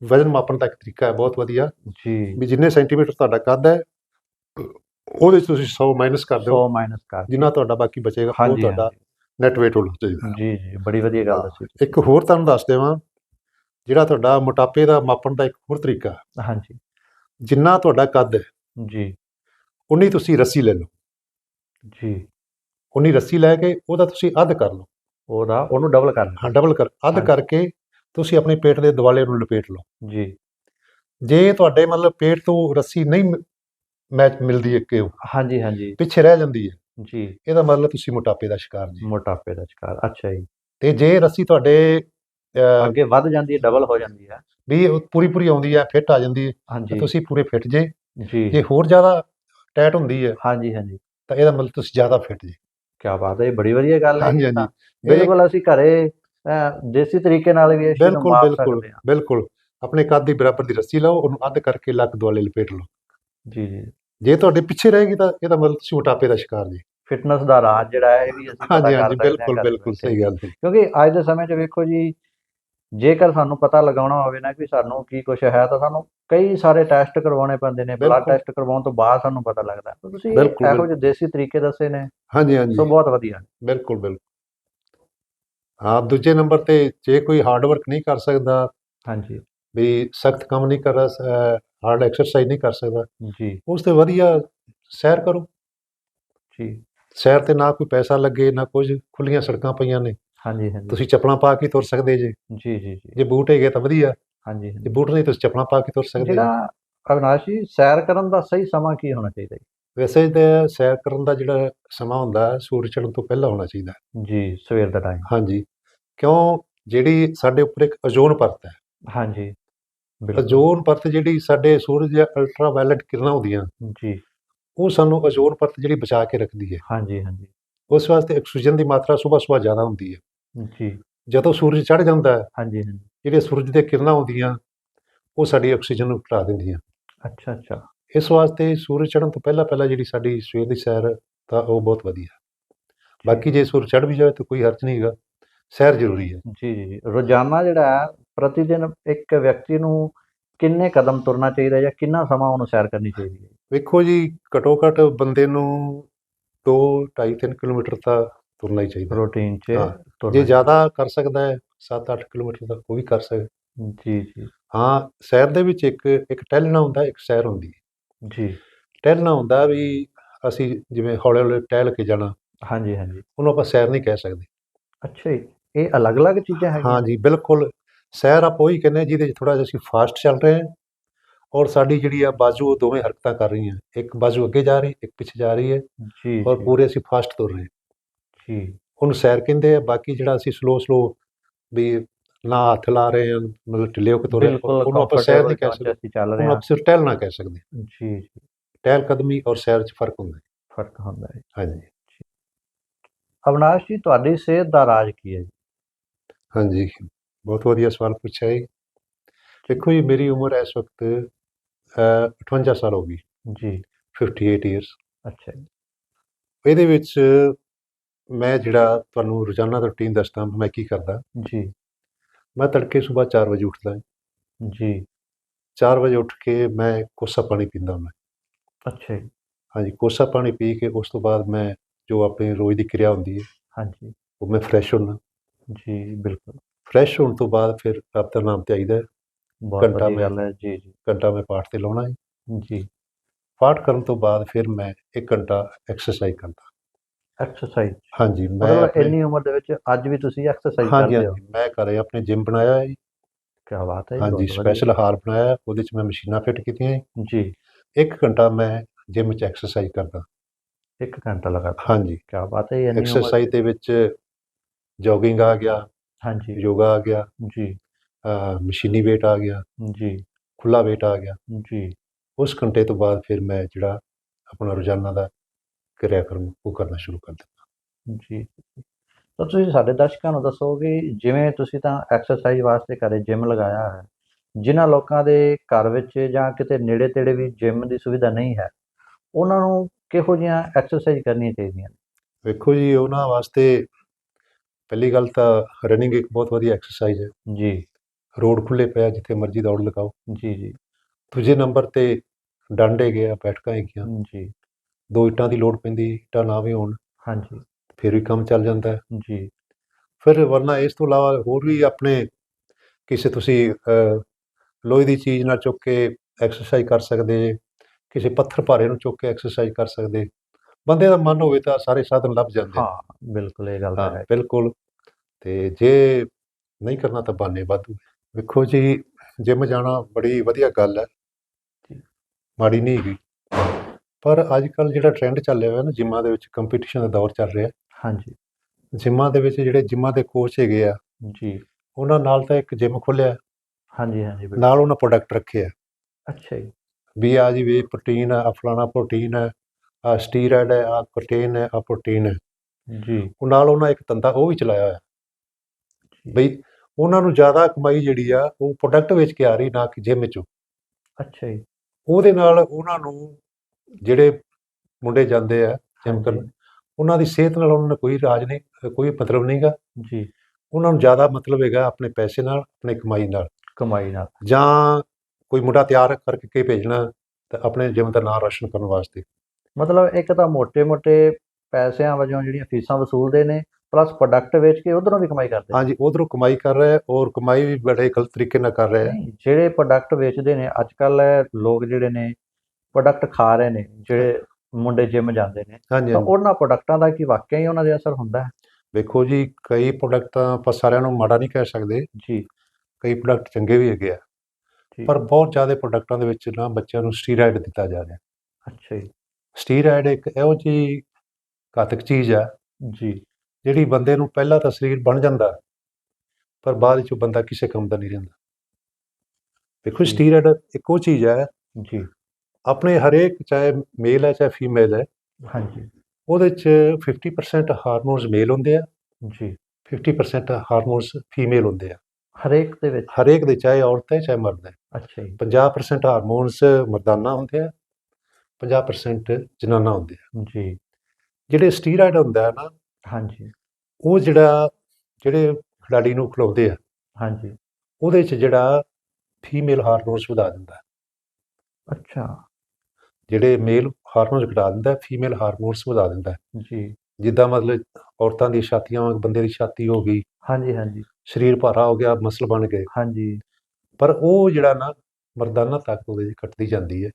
ਵਜਨ ਮਾਪਣ ਦਾ ਇੱਕ ਤਰੀਕਾ ਹੈ ਬਹੁਤ ਵਧੀਆ। ਜੀ। ਵੀ ਜਿੰਨੇ ਸੈਂਟੀਮੀਟਰ ਤੁਹਾਡਾ ਕੱਦ ਹੈ ਉਹਦੇ 'ਚ ਤੁਸੀਂ 100 ਮਾਈਨਸ ਕਰ 100 ਦਿਓ ਮਾਈਨਸ ਕਰ ਜਿੰਨਾ ਤੁਹਾਡਾ ਬਾਕੀ ਬਚੇਗਾ ਉਹ ਹਾਂਜੀ ਤੁਹਾਡਾ। ਨੈਟ weight ਹੋਣਾ ਚਾਹੀਦਾ ਜੀ ਜੀ ਬੜੀ ਵਧੀਆ ਗੱਲ। ਦੱਸੀ। ਇੱਕ ਹੋਰ ਤੁਹਾਨੂੰ ਦੱਸ ਦੇਵਾਂ ਜਿਹੜਾ ਤੁਹਾਡਾ ਮੋਟਾਪੇ ਦਾ ਮਾਪਣ ਦਾ ਇੱਕ ਹੋਰ ਤਰੀਕਾ। ਹਾਂਜੀ ਜਿੰਨਾ ਤੁਹਾਡਾ ਕੱਦ ਹੈ ਜੀ ਉਨੀ ਤੁਸੀਂ ਰੱਸੀ ਲੈ ਲਓ ਜੀ ਉਨੀ ਰੱਸੀ ਲੈ ਕੇ ਉਹਦਾ ਤੁਸੀਂ ਅੱਧ ਕਰ ਲਓ ਉਹਦਾ ਉਹਨੂੰ ਡਬਲ ਕਰਨਾ ਹਾਂ ਡਬਲ ਕਰ ਅੱਧ ਹਾਂਜੀ। ਕਰਕੇ ਤੁਸੀਂ ਆਪਣੇ ਪੇਟ ਦੇ ਦੁਆਲੇ ਨੂੰ ਲਪੇਟ ਲਓ ਜੀ ਜੇ ਤੁਹਾਡੇ ਮਤਲਬ ਪੇਟ ਤੋਂ ਰੱਸੀ ਨਹੀਂ ਮ- ਮੈਚ ਮਿਲਦੀ ਇੱਕ। ਹਾਂਜੀ ਹਾਂਜੀ। ਪਿੱਛੇ ਰਹਿ ਜਾਂਦੀ ਹੈ। ਜੀ। ਇਹਦਾ ਮਤਲਬ ਤੁਸੀਂ ਮੋਟਾਪੇ ਦਾ ਸ਼ਿਕਾਰ ਜੀ। ਮੋਟਾਪੇ ਦਾ ਸ਼ਿਕਾਰ ਅੱਛਾ ਜੀ। ਤੇ ਜੇ ਰੱਸੀ ਤੁਹਾਡੇ ਅੱਗੇ ਵੱਧ ਜਾਂਦੀ ਹੈ ਡਬਲ ਹੋ ਜਾਂਦੀ ਹੈ। ਵੀ ਪੂਰੀ ਪੂਰੀ ਆਉਂਦੀ ਹੈ ਫਿੱਟ ਆ ਜਾਂਦੀ ਹੈ ਤੁਸੀਂ ਪੂਰੇ ਫਿੱਟ ਜੇ। ਜੀ। ਜੇ ਹੋਰ ਜ਼ਿਆਦਾ ਟਾਈਟ ਹੁੰਦੀ ਹੈ ਹਾਂਜੀ ਹਾਂਜੀ। ਤਾਂ ਇਹਦਾ ਮਤਲਬ ਤੁਸੀਂ ਜ਼ਿਆਦਾ ਫਿੱਟ ਜੀ। ਕੀ ਬਾਤ ਹੈ ਇਹ ਬੜੀ ਵਧੀਆ ਗੱਲ ਹੈ। ਹਾਂਜੀ ਹਾਂਜੀ। ਬਿਲਕੁਲ ਅਸੀਂ ਘਰੇ ਦੇਸੀ ਤਰੀਕੇ ਨਾਲ ਵੀ ਚੀਜ਼ ਨੂੰ ਬਿਲਕੁਲ ਬਿਲਕੁਲ ਹਾਂ। ਬਿਲਕੁਲ। ਆਪਣੇ ਕੱਦ ਦੀ ਬਰਾਬਰ ਦੀ ਰੱਸੀ ਲਾਓ ਉਹਨੂੰ ਅੱਧ ਕਰਕੇ ਲੱਕ ਦੁਆਲੇ ਲਪੇਟ ਲਓ। ਜੀ ਜੀ। ਜੇ ਤੁਹਾਡੇ ਪਿੱਛੇ ਰਹੇਗੀ ਤਾਂ ਇਹਦਾ ਮਤਲਬ ਤੁਸੀਂ ਮੋਟਾਪੇ ਦਾ ਸ਼ਿਕਾਰ ਜੀ। ਫਿਟਨੈਸ ਦਾ ਰਾਜ ਜਿਹੜਾ ਹੈ ਇਹ ਵੀ ਅਸੀਂ ਹਾਂਜੀ ਹਾਂਜੀ ਬਿਲਕੁਲ ਬਿਲਕੁਲ। ਸਹੀ ਗੱਲ ਹੈ ਕਿਉਂਕਿ ਅੱਜ ਦੇ ਸਮੇਂ 'ਚ ਵੇਖੋ ਜੀ ਜੇਕਰ ਸਾਨੂੰ ਪਤਾ ਲਗਾਉਣਾ ਹੋਵੇ ਨਾ ਕਿ ਸਾਨੂੰ ਕੀ ਕੁਝ ਹੈ ਤਾਂ ਸਾਨੂੰ ਕਈ ਸਾਰੇ ਟੈਸਟ ਕਰਵਾਉਣੇ ਪੈਂਦੇ ਨੇ ਬਲੱਡ। ਟੈਸਟ ਕਰਵਾਉਣ ਤੋਂ ਬਾਅਦ ਸਾਨੂੰ ਪਤਾ ਲੱਗਦਾ ਤੁਸੀਂ ਇਹੋ ਜਿਹੇ ਦੇਸੀ ਤਰੀਕੇ ਦੱਸੇ ਨੇ ਹਾਂਜੀ ਹਾਂਜੀ। ਸੋ ਬਹੁਤ ਵਧੀਆ। ਬਿਲਕੁਲ ਬਿਲਕੁਲ। ਹਾਂ ਦੂਜੇ ਨੰਬਰ ਤੇ ਜੇ ਕੋਈ ਹਾਰਡ ਵਰਕ ਨਹੀਂ ਕਰ ਸਕਦਾ ਹਾਂਜੀ। ਵੀ ਸਖਤ ਕੰਮ ਨਹੀਂ ਕਰ ਹਾਰਡ ਐਕਸਰਸਾਈਜ਼ ਨਹੀਂ ਕਰ ਸਕਦਾ। ਜੀ। ਉਸ ਤੇ ਵਧੀਆ ਸੈਰ ਕਰੋ। ਜੀ। ਸੈਰ ਤੇ ਨਾ ਕੋਈ ਪੈਸਾ ਲੱਗੇ ਨਾ ਕੁਝ ਖੁੱਲੀਆਂ ਸੜਕਾਂ ਪਈਆਂ ਨੇ। ਹਾਂਜੀ ਹਾਂਜੀ। ਤੁਸੀਂ ਚੱਪਲਾਂ ਪਾ ਕੇ ਤੁਰ ਸਕਦੇ ਜੇ। ਜੀ ਜੀ ਜੀ। ਜੇ ਬੂਟ ਹੈਗੇ ਤਾਂ ਵਧੀਆ। ਹਾਂਜੀ ਜੇ ਬੂਟ ਨਹੀਂ ਤੁਸੀਂ ਚੱਪਲਾਂ ਪਾ ਕੇ ਤੁਰ ਸਕਦੇ ਜੇ। ਜਿਹੜਾ ਅਵਿਨਾਸ਼ ਜੀ ਸੈਰ ਕਰਨ ਦਾ ਸਹੀ ਸਮਾਂ ਕੀ ਹੋਣਾ ਚਾਹੀਦਾ ਵੈਸੇ ਤਾਂ ਸੈਰ ਕਰਨ ਦਾ ਜਿਹੜਾ ਸਮਾਂ ਹੁੰਦਾ ਸੂਰਜ ਚੜ੍ਹਨ ਤੋਂ ਪਹਿਲਾਂ ਹੋਣਾ ਚਾਹੀਦਾ। ਜੀ ਸਵੇਰ ਦਾ ਟਾਈਮ ਹਾਂਜੀ। ਕਿਉਂ? ਜਿਹੜੀ ਸਾਡੇ ਉੱਪਰ ਇੱਕ ਓਜ਼ੋਨ ਪਰਤ ਹੈ। ਹਾਂਜੀ। ਓਜ਼ੋਨ ਪਰਤ ਜਿਹੜੀ ਸਾਡੇ ਸੂਰਜ ਦੀਆਂ ਅਲਟਰਾਵਾਇਲਟ ਕਿਰਨਾਂ ਹੁੰਦੀਆਂ ਜੀ। ਉਹ ਸਾਨੂੰ ਓਜ਼ੋਨ ਪਰਤ ਜਿਹੜੀ ਬਚਾ ਕੇ ਰੱਖਦੀ ਹੈ। ਹਾਂਜੀ ਹਾਂਜੀ। ਉਸ ਵਾਸਤੇ ਆਕਸੀਜਨ ਦੀ ਮਾਤਰਾ ਸਵੇਰ ਸਵੇਰ ਜ਼ਿਆਦਾ ਹੁੰਦੀ ਹੈ। ਜੀ। ਜਦੋਂ ਸੂਰਜ ਚੜ੍ਹ ਜਾਂਦਾ ਹੈ ਹਾਂਜੀ ਹਾਂਜੀ। ਜਿਹੜੇ ਸੂਰਜ ਦੀਆਂ ਕਿਰਨਾਂ ਹੁੰਦੀਆਂ ਉਹ ਸਾਡੀ ਆਕਸੀਜਨ ਨੂੰ ਘਟਾ ਦਿੰਦੀਆਂ। ਅੱਛਾ ਅੱਛਾ। ਇਸ ਵਾਸਤੇ ਸੂਰਜ ਚੜ੍ਹਨ ਤੋਂ ਪਹਿਲਾਂ ਪਹਿਲਾਂ ਜਿਹੜੀ ਸਾਡੀ ਸਵੇਰ ਦੀ ਸੈਰ ਤਾਂ ਉਹ ਬਹੁਤ ਵਧੀਆ ਬਾਕੀ ਜੇ ਸੂਰਜ ਚੜ੍ਹ ਵੀ ਜਾਵੇ ਤਾਂ ਕੋਈ ਹਰਜ ਨਹੀਂ ਹੈਗਾ। ਸੈਰ ਜ਼ਰੂਰੀ ਹੈ। ਜੀ ਜੀ ਰੋਜ਼ਾਨਾ ਜਿਹੜਾ ਪ੍ਰਤੀ ਦਿਨ ਇੱਕ ਵਿਅਕਤੀ ਨੂੰ ਕਿੰਨੇ ਕਦਮ ਤੁਰਨਾ ਚਾਹੀਦਾ ਜਾਂ ਕਿੰਨਾ ਸਮਾਂ ਉਹਨੂੰ ਸੈਰ ਕਰਨੀ ਚਾਹੀਦੀ ਹੈ? ਵੇਖੋ ਜੀ ਘਟੋ ਘਟ ਬੰਦੇ ਨੂੰ 2 2.5 3 ਕਿਲੋਮੀਟਰ ਤਾਂ ਤੁਰਨਾ ਹੀ ਚਾਹੀਦਾ। ਰੂਟੀਨ 'ਚ ਹਾਂ, ਤੁਰਨਾ ਜੇ ਜ਼ਿਆਦਾ ਕਰ ਸਕਦਾ ਹੈ 7-8 ਕਿਲੋਮੀਟਰ ਤੱਕ ਉਹ ਵੀ ਕਰ ਸਕਦਾ। ਜੀ ਜੀ। ਹਾਂ ਸੈਰ ਦੇ ਵਿੱਚ ਇੱਕ ਇੱਕ ਟਹਿਲਣਾ ਹੁੰਦਾ ਇੱਕ ਸੈਰ ਹੁੰਦੀ ਹੈ। ਜੀ। ਟਹਿਲਣਾ ਹੁੰਦਾ ਵੀ ਅਸੀਂ ਜਿਵੇਂ ਹੌਲੇ ਹੌਲੇ ਟਹਿਲ ਕੇ ਜਾਣਾ ਹਾਂਜੀ ਹਾਂਜੀ। ਉਹਨੂੰ ਆਪਾਂ ਸੈਰ ਨਹੀਂ ਕਹਿ ਸਕਦੇ। ਅੱਛਾ ਜੀ ਇਹ ਅਲੱਗ-ਅਲੱਗ ਚੀਜ਼ਾਂ ਹੈਗੀਆਂ? ਹਾਂ ਜੀ ਬਿਲਕੁਲ ਸੈਰ ਆਪਾਂ ਉਹੀ ਕਹਿੰਦੇ ਜਿਹਦੇ 'ਚ ਥੋੜਾ ਜਿਹਾ ਅਸੀਂ ਫਾਸਟ ਚੱਲ ਰਹੇ ਹਾਂ ਔਰ ਸਾਡੀ ਜਿਹੜੀ ਆ ਬਾਜੂ ਉਹ ਦੋਵੇਂ ਹਰਕਤਾਂ ਕਰ ਰਹੀਆਂ ਇੱਕ ਬਾਜੂ ਅੱਗੇ ਜਾ ਰਹੀ ਇੱਕ ਪਿੱਛੇ ਜਾ ਰਹੀ ਹੈ ਜੀ ਔਰ ਪੂਰੇ ਅਸੀਂ ਫਾਸਟ ਤੁਰ ਰਹੇ ਹਾਂ। ਜੀ। ਉਹਨੂੰ ਸੈਰ ਕਹਿੰਦੇ ਆ ਬਾਕੀ ਜਿਹੜਾ ਅਸੀਂ ਸਲੋ ਸਲੋ ਵੀ ਨਾ ਹੱਥ ਲਾ ਰਹੇ ਹਾਂ ਮਤਲਬ ਢਿੱਲੇ ਹੋ ਕੇ ਤੁਰ ਰਹੇ ਉਹਨੂੰ ਆਪਾਂ ਸੈਰ ਨਹੀਂ ਕਹਿ ਸਕਦੇ। ਅਸੀਂ ਚੱਲ ਰਹੇ ਉਹਨੂੰ ਹਾਂ। ਆਪਾਂ ਸਿਰਫ ਟਹਿਲਣਾ ਕਹਿ ਸਕਦੇ ਹਾਂ। ਜੀ ਜੀ। ਟਹਿਲ ਕਦਮੀ ਔਰ ਸੈਰ 'ਚ ਫ਼ਰਕ ਹੁੰਦਾ ਹੈ। ਫ਼ਰਕ ਹੁੰਦਾ ਹੈ। ਹਾਂਜੀ। ਅਵਿਨਾਸ਼ ਜੀ ਤੁਹਾਡੀ ਸਿਹਤ ਦਾ ਰਾਜ ਕੀ ਹੈ ਜੀ? ਹਾਂਜੀ। ਬਹੁਤ ਵਧੀਆ ਸਵਾਲ ਪੁੱਛਿਆ ਹੈ ਦੇਖੋ ਜੀ ਮੇਰੀ ਉਮਰ ਇਸ ਵਕਤ ਅਹ, 58 ਸਾਲ ਹੋ ਗਈ। ਜੀ। 58 ਇਅਰਸ ਅੱਛਾ ਜੀ। ਇਹਦੇ ਵਿੱਚ ਮੈਂ ਜਿਹੜਾ ਤੁਹਾਨੂੰ ਰੋਜ਼ਾਨਾ ਦਾ ਰੁਟੀਨ ਦੱਸਦਾ ਮੈਂ ਕੀ ਕਰਦਾ? ਜੀ। ਮੈਂ ਤੜਕੇ ਸਵੇਰ 4 ਵਜੇ ਉੱਠਦਾ ਜੀ। 4 ਵਜੇ ਉੱਠ ਕੇ ਮੈਂ ਕੋਸਾ ਪਾਣੀ ਪੀਂਦਾ ਹੁੰਦਾ ਅੱਛਾ ਜੀ। ਹਾਂਜੀ ਕੋਸਾ ਪਾਣੀ ਪੀ ਕੇ ਉਸ ਤੋਂ ਬਾਅਦ ਮੈਂ ਜੋ ਆਪਣੀ ਰੋਜ਼ ਦੀ ਕਿਰਿਆ ਹੁੰਦੀ ਹੈ ਹਾਂਜੀ। ਉਹ ਮੈਂ ਫਰੈਸ਼ ਹੁੰਦਾ ਜੀ ਬਿਲਕੁਲ। ਫਰੈਸ਼ ਹੋਣ ਤੋਂ ਬਾਅਦ ਫਿਰ ਰੱਬ ਦਾ ਨਾਮ ਤੇ ਆਈਦਾ। ਬਹੁਤ ਘੰਟਾ ਵਧੀਆ ਮੈਂ- ਗੱਲ ਹੈ ਜੀ ਜੀ। ਘੰਟਾ ਮੈਂ ਪਾਠ ਤੇ ਲਾਉਣਾ ਹੈ। ਜੀ। ਪਾਠ ਕਰਨ ਤੋਂ ਬਾਅਦ ਫਿਰ ਮੈਂ 1 ਘੰਟਾ ਐਕਸਰਸਾਈਜ਼ ਕਰਦਾ। ਐਕਸਰਸਾਈਜ਼ ਹਾਂਜੀ ਮੈਂ ਮਤਲਬ ਆਪਣੇ ਇੰਨੀ ਉਮਰ ਦੇ ਵਿੱਚ ਅੱਜ ਵੀ ਤੁਸੀਂ ਐਕਸਰਸਾਈਜ਼ ਹਾਂਜੀ ਕਰਦੇ ਹੋ? ਹਾਂਜੀ ਮੈਂ ਘਰੇ ਆਪਣੇ ਜਿਮ ਬਣਾਇਆ ਹੈ। ਕੀ ਬਾਤ ਹੈ ਜੀ, ਹਾਂਜੀ ਬਹੁਤ ਵਧੀਆ। ਸਪੈਸ਼ਲ ਹਾਲ ਬਣਾਇਆ ਹੈ, ਉਹਦੇ 'ਚ ਮੈਂ ਮਸ਼ੀਨਾਂ ਫਿੱਟ ਕੀਤੀਆਂ ਹੈ। ਜੀ। ਇੱਕ ਘੰਟਾ ਮੈਂ ਜਿਮ 'ਚ ਐਕਸਰਸਾਈਜ਼ ਕਰਦਾ। 1 ਘੰਟਾ ਲਗਾਤਾਰ। ਹਾਂਜੀ। ਕੀ ਬਾਤ ਹੈ ਜੀ, ਇੰਨੀ ਉਮਰ ਐਕਸਰਸਾਈਜ਼ ਦੇ ਵਿੱਚ ਜੋਗਿੰਗ ਆ ਗਿਆ। ਹਾਂਜੀ। ਯੋਗਾ ਆ ਗਿਆ ਜੀ। ਮਸ਼ੀਨੀ ਵੇਟ ਆ ਗਿਆ ਜੀ। ਖੁੱਲਾ ਵੇਟ ਆ ਗਿਆ। ਜੀ। ਉਸ ਘੰਟੇ ਤੋਂ ਬਾਅਦ ਫਿਰ ਮੈਂ ਜਿਹੜਾ ਆਪਣਾ ਰੋਜ਼ਾਨਾ ਦਾ ਕਿਰਿਆ ਕਰਮ ਉਹ ਕਰਨਾ ਸ਼ੁਰੂ ਕਰ ਦਿੱਤਾ। ਜੀ। ਤਾਂ ਤੁਸੀਂ ਸਾਡੇ ਦਰਸ਼ਕਾਂ ਨੂੰ ਦੱਸੋ ਕਿ ਜਿਵੇਂ ਤੁਸੀਂ ਤਾਂ ਐਕਸਰਸਾਈਜ਼ ਵਾਸਤੇ ਘਰੇ ਜਿਮ ਲਗਾਇਆ ਹੈ ਜਿਨ੍ਹਾਂ ਲੋਕਾਂ ਦੇ ਘਰ ਵਿੱਚ ਜਾਂ ਕਿਤੇ ਨੇੜੇ ਤੇੜੇ ਵੀ ਜਿਮ ਦੀ ਸੁਵਿਧਾ ਨਹੀਂ ਹੈ ਉਹਨਾਂ ਨੂੰ ਕਿਹੋ ਜਿਹੀਆਂ ਐਕਸਰਸਾਈਜ਼ ਕਰਨੀਆਂ ਚਾਹੀਦੀਆਂ ਵੇਖੋ ਜੀ ਉਹਨਾਂ ਵਾਸਤੇ ਪਹਿਲੀ ਗੱਲ ਤਾਂ ਰਨਿੰਗ ਇੱਕ ਬਹੁਤ ਵਧੀਆ ਐਕਸਰਸਾਈਜ਼ ਹੈ। ਜੀ। ਰੋਡ ਖੁੱਲੇ ਪਿਆ ਜਿੱਥੇ ਮਰਜ਼ੀ ਦੌੜ ਲਗਾਓ। ਜੀ ਜੀ। ਦੂਜੇ ਨੰਬਰ ਤੇ ਡਾਂਡੇ ਗਿਆ ਬੈਠਕਾਂ ਹੈਗੀਆਂ। ਜੀ। ਦੋ ਇੱਟਾਂ ਦੀ ਲੋੜ ਪੈਂਦੀ ਇੱਟਾਂ ਨਾ ਵੀ ਹੋਣ ਹਾਂਜੀ। ਫਿਰ ਵੀ ਕੰਮ ਚੱਲ ਜਾਂਦਾ ਹੈ। ਜੀ। ਫਿਰ ਵਰਨਾ ਇਸ ਤੋਂ ਇਲਾਵਾ ਹੋਰ ਵੀ ਆਪਣੇ ਕਿਸੇ ਤੁਸੀਂ ਲੋਹੇ ਦੀ ਚੀਜ਼ ਨਾਲ ਚੁੱਕ ਕੇ ਐਕਸਰਸਾਈਜ਼ ਕਰ ਸਕਦੇ ਜੇ ਕਿਸੇ ਪੱਥਰ ਭਾਰੇ ਨੂੰ ਚੁੱਕ ਕੇ ਐਕਸਰਸਾਈਜ਼ ਕਰ ਸਕਦੇ। ਬੰਦੇ ਦਾ ਮਨ ਹੋਵੇ ਤਾਂ ਸਾਰੇ ਸਾਧਨ ਲੱਭ ਜਾਂਦੇ ਹਾਂ ਬਿਲਕੁਲ ਇਹ ਗੱਲ ਤਾਂ ਹਾਂ ਬਿਲਕੁਲ। ਤੇ ਜੇ ਨਹੀਂ ਕਰਨਾ ਤਾਂ ਬਾਨੇ ਵਾਧੂ ਵੇਖੋ ਜੀ ਜਿਮ ਜਾਣਾ ਬੜੀ ਵਧੀਆ ਗੱਲ ਹੈ। ਮਾੜੀ ਨਹੀਂ ਹੈਗੀ। ਪਰ ਅੱਜ ਕੱਲ ਜਿਹੜਾ ਟ੍ਰੈਂਡ ਚੱਲਿਆ ਹੋਇਆ ਨਾ ਜਿਮਾਂ ਦੇ ਵਿੱਚ ਕੰਪੀਟੀਸ਼ਨ ਦਾ ਦੌਰ ਚੱਲ ਰਿਹਾ ਹਾਂਜੀ। ਜਿਮਾਂ ਦੇ ਵਿੱਚ ਜਿਹੜੇ ਜਿਮਾਂ ਦੇ ਕੋਚ ਹੈਗੇ ਆ ਜੀ। ਉਹਨਾਂ ਨਾਲ ਤਾਂ ਇੱਕ ਜਿਮ ਖੋਲਿਆ ਹਾਂਜੀ ਹਾਂਜੀ ਬਿਲਕੁਲ। ਨਾਲ ਉਹਨਾਂ ਪ੍ਰੋਡਕਟ ਰੱਖੇ ਆ। ਅੱਛਾ ਜੀ। ਵੀ ਆ ਜੀ ਵੀ ਪ੍ਰੋਟੀਨ ਆ ਫਲਾਣਾ ਪ੍ਰੋਟੀਨ ਹੈ ਆ ਸਟੀਰਾਇਡ ਹੈ ਆ ਪ੍ਰੋਟੀਨ ਹੈ ਆ ਪ੍ਰੋਟੀਨ ਹੈ। ਜੀ। ਉਹ ਨਾਲ ਉਹਨਾਂ ਇੱਕ ਧੰਦਾ ਉਹ ਵੀ ਚਲਾਇਆ ਹੋਇਆ। ਬਈ ਉਹਨਾਂ ਨੂੰ ਜ਼ਿਆਦਾ ਕਮਾਈ ਜਿਹੜੀ ਆ ਉਹ ਪ੍ਰੋਡਕਟ ਵੇਚ ਕੇ ਆ ਰਹੀ ਨਾ ਕਿ ਜਿਮ ਚੋਂ ਅੱਛਾ ਜੀ। ਉਹਦੇ ਨਾਲ ਉਹਨਾਂ ਨੂੰ ਜਿਹੜੇ ਮੁੰਡੇ ਜਾਂਦੇ ਆ ਜਿਮ ਕਰਨ ਉਹਨਾਂ ਦੀ ਸਿਹਤ ਨਾਲ ਉਹਨਾਂ ਨੂੰ ਕੋਈ ਰਾਜ ਨਹੀਂ ਕੋਈ ਮਤਲਬ ਨਹੀਂਗਾ ਜੀ। ਉਹਨਾਂ ਨੂੰ ਜ਼ਿਆਦਾ ਮਤਲਬ ਹੈਗਾ ਆਪਣੇ ਪੈਸੇ ਨਾਲ ਆਪਣੇ ਕਮਾਈ ਨਾਲ। ਕਮਾਈ ਨਾਲ। ਜਾਂ ਕੋਈ ਮੁੰਡਾ ਤਿਆਰ ਕਰਕੇ ਭੇਜਣਾ ਤਾਂ ਆਪਣੇ ਜਿਮ ਦਾ ਨਾਮ ਰੋਸ਼ਨ ਕਰਨ ਵਾਸਤੇ। ਮਤਲਬ ਇੱਕ ਤਾਂ ਮੋٹے-ਮੋٹے ਪੈਸਿਆਂ ਵਜੋਂ ਜਿਹੜੀਆਂ ਫੀਸਾਂ ਵਸੂਲਦੇ ਨੇ ਪਲੱਸ ਪ੍ਰੋਡਕਟ ਵੇਚ ਕੇ ਉਧਰੋਂ ਵੀ ਕਮਾਈ ਕਰਦੇ ਹਾਂਜੀ ਉਧਰੋਂ ਕਮਾਈ ਕਰ ਰਹੇ ਔਰ ਕਮਾਈ ਵੀ ਬੜੇ ਗਲਤ ਤਰੀਕੇ ਨਾਲ ਕਰ ਰਹੇ ਜਿਹੜੇ ਪ੍ਰੋਡਕਟ ਵੇਚਦੇ ਨੇ ਅੱਜ ਕੱਲ ਲੋਕ ਜਿਹੜੇ ਨੇ ਪ੍ਰੋਡਕਟ ਖਾ ਰਹੇ ਨੇ ਜਿਹੜੇ ਮੁੰਡੇ ਜਿੰਮ ਜਾਂਦੇ ਨੇ ਤਾਂ ਉਹਨਾਂ ਪ੍ਰੋਡਕਟਾਂ ਦਾ ਕੀ ਵਾਕਿਆ ਹੀ ਉਹਨਾਂ ਦੇ ਅਸਰ ਹੁੰਦਾ ਹੈ? ਵੇਖੋ ਜੀ ਕਈ ਪ੍ਰੋਡਕਟ ਆਪਾਂ ਸਾਰਿਆਂ ਨੂੰ ਮਾੜਾ ਨਹੀਂ ਕਹਿ ਸਕਦੇ। ਜੀ। ਕਈ ਪ੍ਰੋਡਕਟ ਚੰਗੇ ਵੀ ਹੈਗੇ ਆ। ਪਰ ਬਹੁਤ ਜ਼ਿਆਦਾ ਪ੍ਰੋਡਕਟਾਂ ਦੇ ਵਿੱਚ ਨਾ ਬੱਚਿਆਂ ਨੂੰ ਸਟੀਰਾਇਡ ਦਿੱਤਾ ਜਾ ਰਿਹਾ ਅੱਛਾ ਜੀ। ਸਟੀਰਾਇਡ ਇੱਕ ਇਹੋ ਜਿਹੀ ਘਾਤਕ ਚੀਜ਼ ਆ ਜੀ ਜਿਹੜੀ ਬੰਦੇ ਨੂੰ ਪਹਿਲਾਂ ਤਾਂ ਸਰੀਰ ਬਣ ਜਾਂਦਾ ਪਰ ਬਾਅਦ ਵਿੱਚ ਬੰਦਾ ਕਿਸੇ ਕੰਮ ਦਾ ਨਹੀਂ ਰਹਿੰਦਾ। ਠੀਕ। ਸਟੀਰਾਇਡ ਇੱਕ ਉਹ ਚੀਜ਼ ਹੈ ਜੀ। ਆਪਣੇ ਹਰੇਕ ਚਾਹੇ ਮੇਲ ਹੈ ਚਾਹੇ ਫੀਮੇਲ ਹੈ ਹਾਂਜੀ। ਉਹਦੇ 'ਚ 50% ਹਾਰਮੋਨਸ ਮੇਲ ਹੁੰਦੇ ਆ ਜੀ। 50% ਹਾਰਮੋਨਸ ਫੀਮੇਲ ਹੁੰਦੇ ਆ। ਹਰੇਕ ਦੇ ਵਿੱਚ? ਹਰੇਕ ਦੇ ਚਾਹੇ ਔਰਤ ਹੈ ਚਾਹੇ ਮਰਦ ਹੈ। ਅੱਛਾ ਜੀ। 50% ਹਾਰਮੋਨਸ ਮਰਦਾਨਾ ਹੁੰਦੇ ਆ 50% ਜਨਾਨਾ ਹੁੰਦੇ ਆ ਜੀ। ਜਿਹੜੇ ਸਟੀਰਾਇਡ ਹੁੰਦਾ ਨਾ ਹਾਂਜੀ। ਉਹ ਜਿਹੜਾ ਜਿਹੜੇ ਖਿਡਾਰੀ ਨੂੰ ਖਿਲਾਉਂਦੇ ਆ ਹਾਂਜੀ। ਉਹਦੇ 'ਚ ਜਿਹੜਾ ਫੀਮੇਲ ਹਾਰਮੋਨਸ ਵਧਾ ਦਿੰਦਾ। ਅੱਛਾ। ਜਿਹੜੇ ਮੇਲ ਹਾਰਮੋਨਸ ਘਟਾ ਦਿੰਦਾ ਫੀਮੇਲ ਹਾਰਮੋਨਸ ਵਧਾ ਦਿੰਦਾ। ਜੀ। ਜਿੱਦਾਂ ਮਤਲਬ ਔਰਤਾਂ ਦੀ ਛਾਤੀਆਂ ਬੰਦੇ ਦੀ ਛਾਤੀ ਹੋ ਗਈ। ਹਾਂਜੀ ਹਾਂਜੀ। ਸਰੀਰ ਭਾਰਾ ਹੋ ਗਿਆ ਮਸਲ ਬਣ ਗਏ। ਹਾਂਜੀ। ਪਰ ਉਹ ਜਿਹੜਾ ਨਾ ਮਰਦਾਨਾ ਤਾਕਤ ਉਹਦੇ 'ਚ ਘਟਦੀ ਜਾਂਦੀ ਹੈ।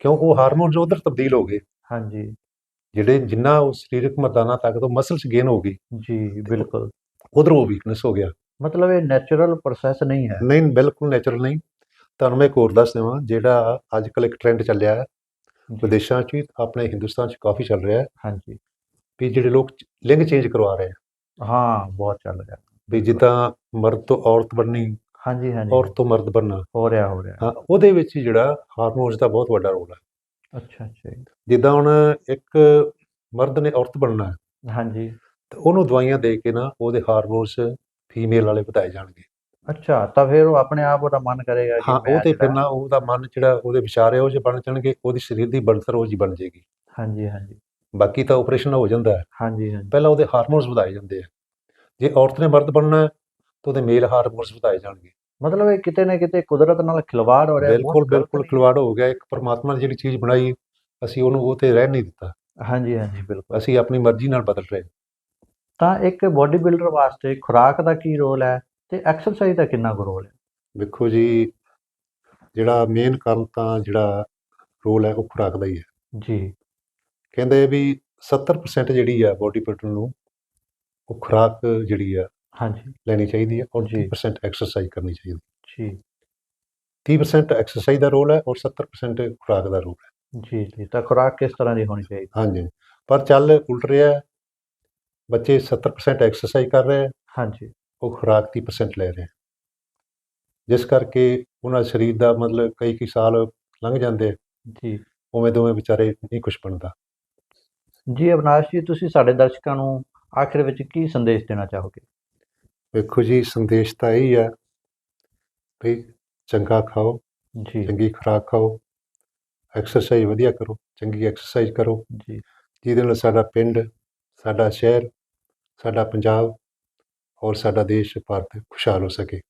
ਕਿਉਂ ਉਹ ਹਾਰਮੋਨਸ ਉਧਰ ਤਬਦੀਲ ਹੋ ਗਏ? ਹਾਂਜੀ। ਜਿਹੜੇ ਜਿੰਨਾ ਉਹ ਸਰੀਰਕ ਮਰਦਾਨਾ ਤਾਕਤ ਉਹ ਮਸਲ 'ਚ ਗੇਨ ਹੋ ਗਈ। ਜੀ ਬਿਲਕੁਲ। ਉਧਰ ਉਹ ਵੀਕਨੈਸ ਹੋ ਗਿਆ। ਮਤਲਬ ਇਹ ਨੈਚੁਰਲ ਪ੍ਰੋਸੈਸ ਨਹੀਂ ਹੈ। ਨਹੀਂ ਬਿਲਕੁਲ ਨੈਚੁਰਲ ਨਹੀਂ। ਤੁਹਾਨੂੰ ਮੈਂ ਇੱਕ ਹੋਰ ਦੱਸ ਦੇਵਾਂ ਜਿਹੜਾ ਅੱਜ ਕੱਲ੍ਹ ਇੱਕ ਟ੍ਰੈਂਡ ਚੱਲਿਆ ਹੈ। ਵਿਦੇਸ਼ਾਂ 'ਚ ਆਪਣੇ ਹਿੰਦੁਸਤਾਨ 'ਚ ਕਾਫੀ ਚੱਲ ਰਿਹਾ ਹੈ। ਹਾਂਜੀ। ਵੀ ਜਿਹੜੇ ਲੋਕ ਲਿੰਗ ਚੇਂਜ ਕਰਵਾ ਰਹੇ ਆ ਹਾਂ ਬਹੁਤ ਚੱਲ ਰਿਹਾ। ਵੀ ਜਿੱਦਾਂ ਮਰਦ ਤੋਂ ਔਰਤ ਬਣਨੀ ਹਾਂਜੀ ਹਾਂਜੀ। ਔਰਤ ਤੋਂ ਮਰਦ ਬਣਨਾ ਹੋ ਰਿਹਾ ਹੋ ਰਿਹਾ। ਹਾਂ ਉਹਦੇ ਵਿੱਚ ਜਿਹੜਾ ਹਾਰਮੋਨਸ ਦਾ ਬਹੁਤ ਵੱਡਾ ਰੋਲ ਹੈ। ਅੱਛਾ ਅੱਛਾ। ਜਿੱਦਾਂ ਹੁਣ ਇੱਕ ਮਰਦ ਨੇ ਔਰਤ ਬਣਨਾ ਹੈ ਹਾਂਜੀ। ਤੇ ਉਹਨੂੰ ਦਵਾਈਆਂ ਦੇ ਕੇ ਨਾ ਉਹਦੇ ਹਾਰਮੋਨਸ ਫੀਮੇਲ ਵਾਲੇ ਵਧਾਏ ਜਾਣਗੇ। ਅੱਛਾ ਤਾਂ ਫਿਰ ਉਹ ਆਪਣੇ ਆਪ ਉਹਦਾ ਮਨ ਕਰੇਗਾ ਕਿ ਹਾਂ ਉਹ ਤੇ ਫਿਰ ਨਾ ਉਹਦਾ ਮਨ ਜਿਹੜਾ ਉਹਦੇ ਵਿਚਾਰ ਹੈ ਉਹ ਜੇ ਬਣ ਜਾਣਗੇ ਉਹਦੀ ਸਰੀਰ ਦੀ ਬਣਤਰ ਉਹ ਜੀ ਬਣ ਜਾਏਗੀ। ਹਾਂਜੀ ਹਾਂਜੀ। ਬਾਕੀ ਤਾਂ ਆਪਰੇਸ਼ਨ ਹੋ ਜਾਂਦਾ ਹੈ। ਹਾਂਜੀ ਹਾਂਜੀ। ਪਹਿਲਾਂ ਉਹਦੇ ਹਾਰਮੋਨਸ ਵਧਾਏ ਜਾਂਦੇ ਆ। ਜੇ ਔਰਤ ਨੇ ਮਰਦ ਬਣਨਾ ਤਾਂ ਉਹਦੇ ਮੇਲ ਹਾਰਮੋਨਸ ਵਧਾਏ ਜਾਣਗੇ। ਮਤਲਬ ਇਹ ਕਿਤੇ ਨਾ ਕਿਤੇ ਕੁਦਰਤ ਨਾਲ ਖਿਲਵਾੜ ਹੋ ਰਿਹਾ ਬਿਲਕੁਲ ਬਿਲਕੁਲ ਖਿਲਵਾੜ ਹੋ ਗਿਆ। ਇੱਕ ਪਰਮਾਤਮਾ ਨੇ ਜਿਹੜੀ ਚੀਜ਼ ਬਣਾਈ ਅਸੀਂ ਉਹਨੂੰ ਉਹ ਤੇ ਰਹਿ ਨਹੀਂ ਦਿੱਤਾ। ਹਾਂਜੀ ਹਾਂਜੀ ਬਿਲਕੁਲ। ਅਸੀਂ ਆਪਣੀ ਮਰਜ਼ੀ ਨਾਲ ਬਦਲ ਰਹੇ ਤਾਂ ਇੱਕ ਬੋਡੀ ਬਿਲਡਰ ਵਾਸਤੇ ਖੁਰਾਕ ਦਾ ਕੀ ਰੋਲ ਹੈ ਤੇ ਐਕਸਰਸਾਈਜ਼ ਦਾ ਕਿੰਨਾ ਕੁ ਰੋਲ ਹੈ? ਵੇਖੋ ਜੀ ਜਿਹੜਾ ਮੇਨ ਕਾਰਨ ਤਾਂ ਜਿਹੜਾ ਰੋਲ ਹੈ ਉਹ ਖੁਰਾਕ ਦਾ ਹੀ ਹੈ। ਜੀ। ਕਹਿੰਦੇ ਵੀ 70% ਜਿਹੜੀ ਆ ਬੋਡੀ ਬਿਲਡਰ ਨੂੰ ਉਹ ਖੁਰਾਕ ਜਿਹੜੀ ਆ ਹਾਂਜੀ। ਲੈਣੀ ਚਾਹੀਦੀ ਹੈ ਔਰ ਜੀ। 30% ਐਕਸਰਸਾਈਜ਼ ਕਰਨੀ ਚਾਹੀਦੀ ਜੀ। 30% ਐਕਸਰਸਾਈਜ਼ ਦਾ ਰੋਲ ਹੈ ਔਰ 70% ਖੁਰਾਕ ਦਾ ਰੋਲ ਹੈ। ਜੀ ਜੀ। ਤਾਂ ਖੁਰਾਕ ਕਿਸ ਤਰ੍ਹਾਂ ਦੀ ਹੋਣੀ ਚਾਹੀਦੀ? ਹਾਂਜੀ। ਪਰ ਚੱਲ ਉਲਟ ਰਿਹਾ ਹੈ। ਬੱਚੇ 70% ਐਕਸਰਸਾਈਜ਼ ਕਰ ਰਹੇ ਹੈ। ਹਾਂਜੀ। ਉਹ ਖੁਰਾਕ 30% ਲੈ ਰਹੇ ਹੈ। ਜਿਸ ਕਰਕੇ ਉਹਨਾਂ ਦਾ ਸਰੀਰ ਦਾ ਮਤਲਬ ਕਈ ਕਈ ਸਾਲ ਲੰਘ ਜਾਂਦੇ ਜੀ। ਉਵੇਂ ਦੋਵੇਂ ਵਿਚਾਰੇ ਨਹੀਂ ਕੁਝ ਬਣਦਾ। ਜੀ ਅਵਨਾਸ਼ ਜੀ ਤੁਸੀਂ ਸਾਡੇ ਦਰਸ਼ਕਾਂ ਨੂੰ ਆਖਿਰ ਵਿੱਚ ਕੀ ਸੰਦੇਸ਼ ਦੇਣਾ ਚਾਹੋਗੇ? ਵੇਖੋ ਜੀ ਸੰਦੇਸ਼ ਤਾਂ ਇਹੀ ਹੈ ਵੀ ਚੰਗਾ ਖਾਓ ਜੀ। ਚੰਗੀ ਖੁਰਾਕ ਖਾਓ ਐਕਸਰਸਾਈਜ਼ ਵਧੀਆ ਕਰੋ ਚੰਗੀ ਐਕਸਰਸਾਈਜ਼ ਕਰੋ। ਜੀ। ਜਿਹਦੇ ਨਾਲ ਸਾਡਾ ਪਿੰਡ ਸਾਡਾ ਸ਼ਹਿਰ ਸਾਡਾ ਪੰਜਾਬ ਔਰ ਸਾਡਾ ਦੇਸ਼ ਭਾਰਤ ਖੁਸ਼ਹਾਲ ਹੋ ਸਕੇ।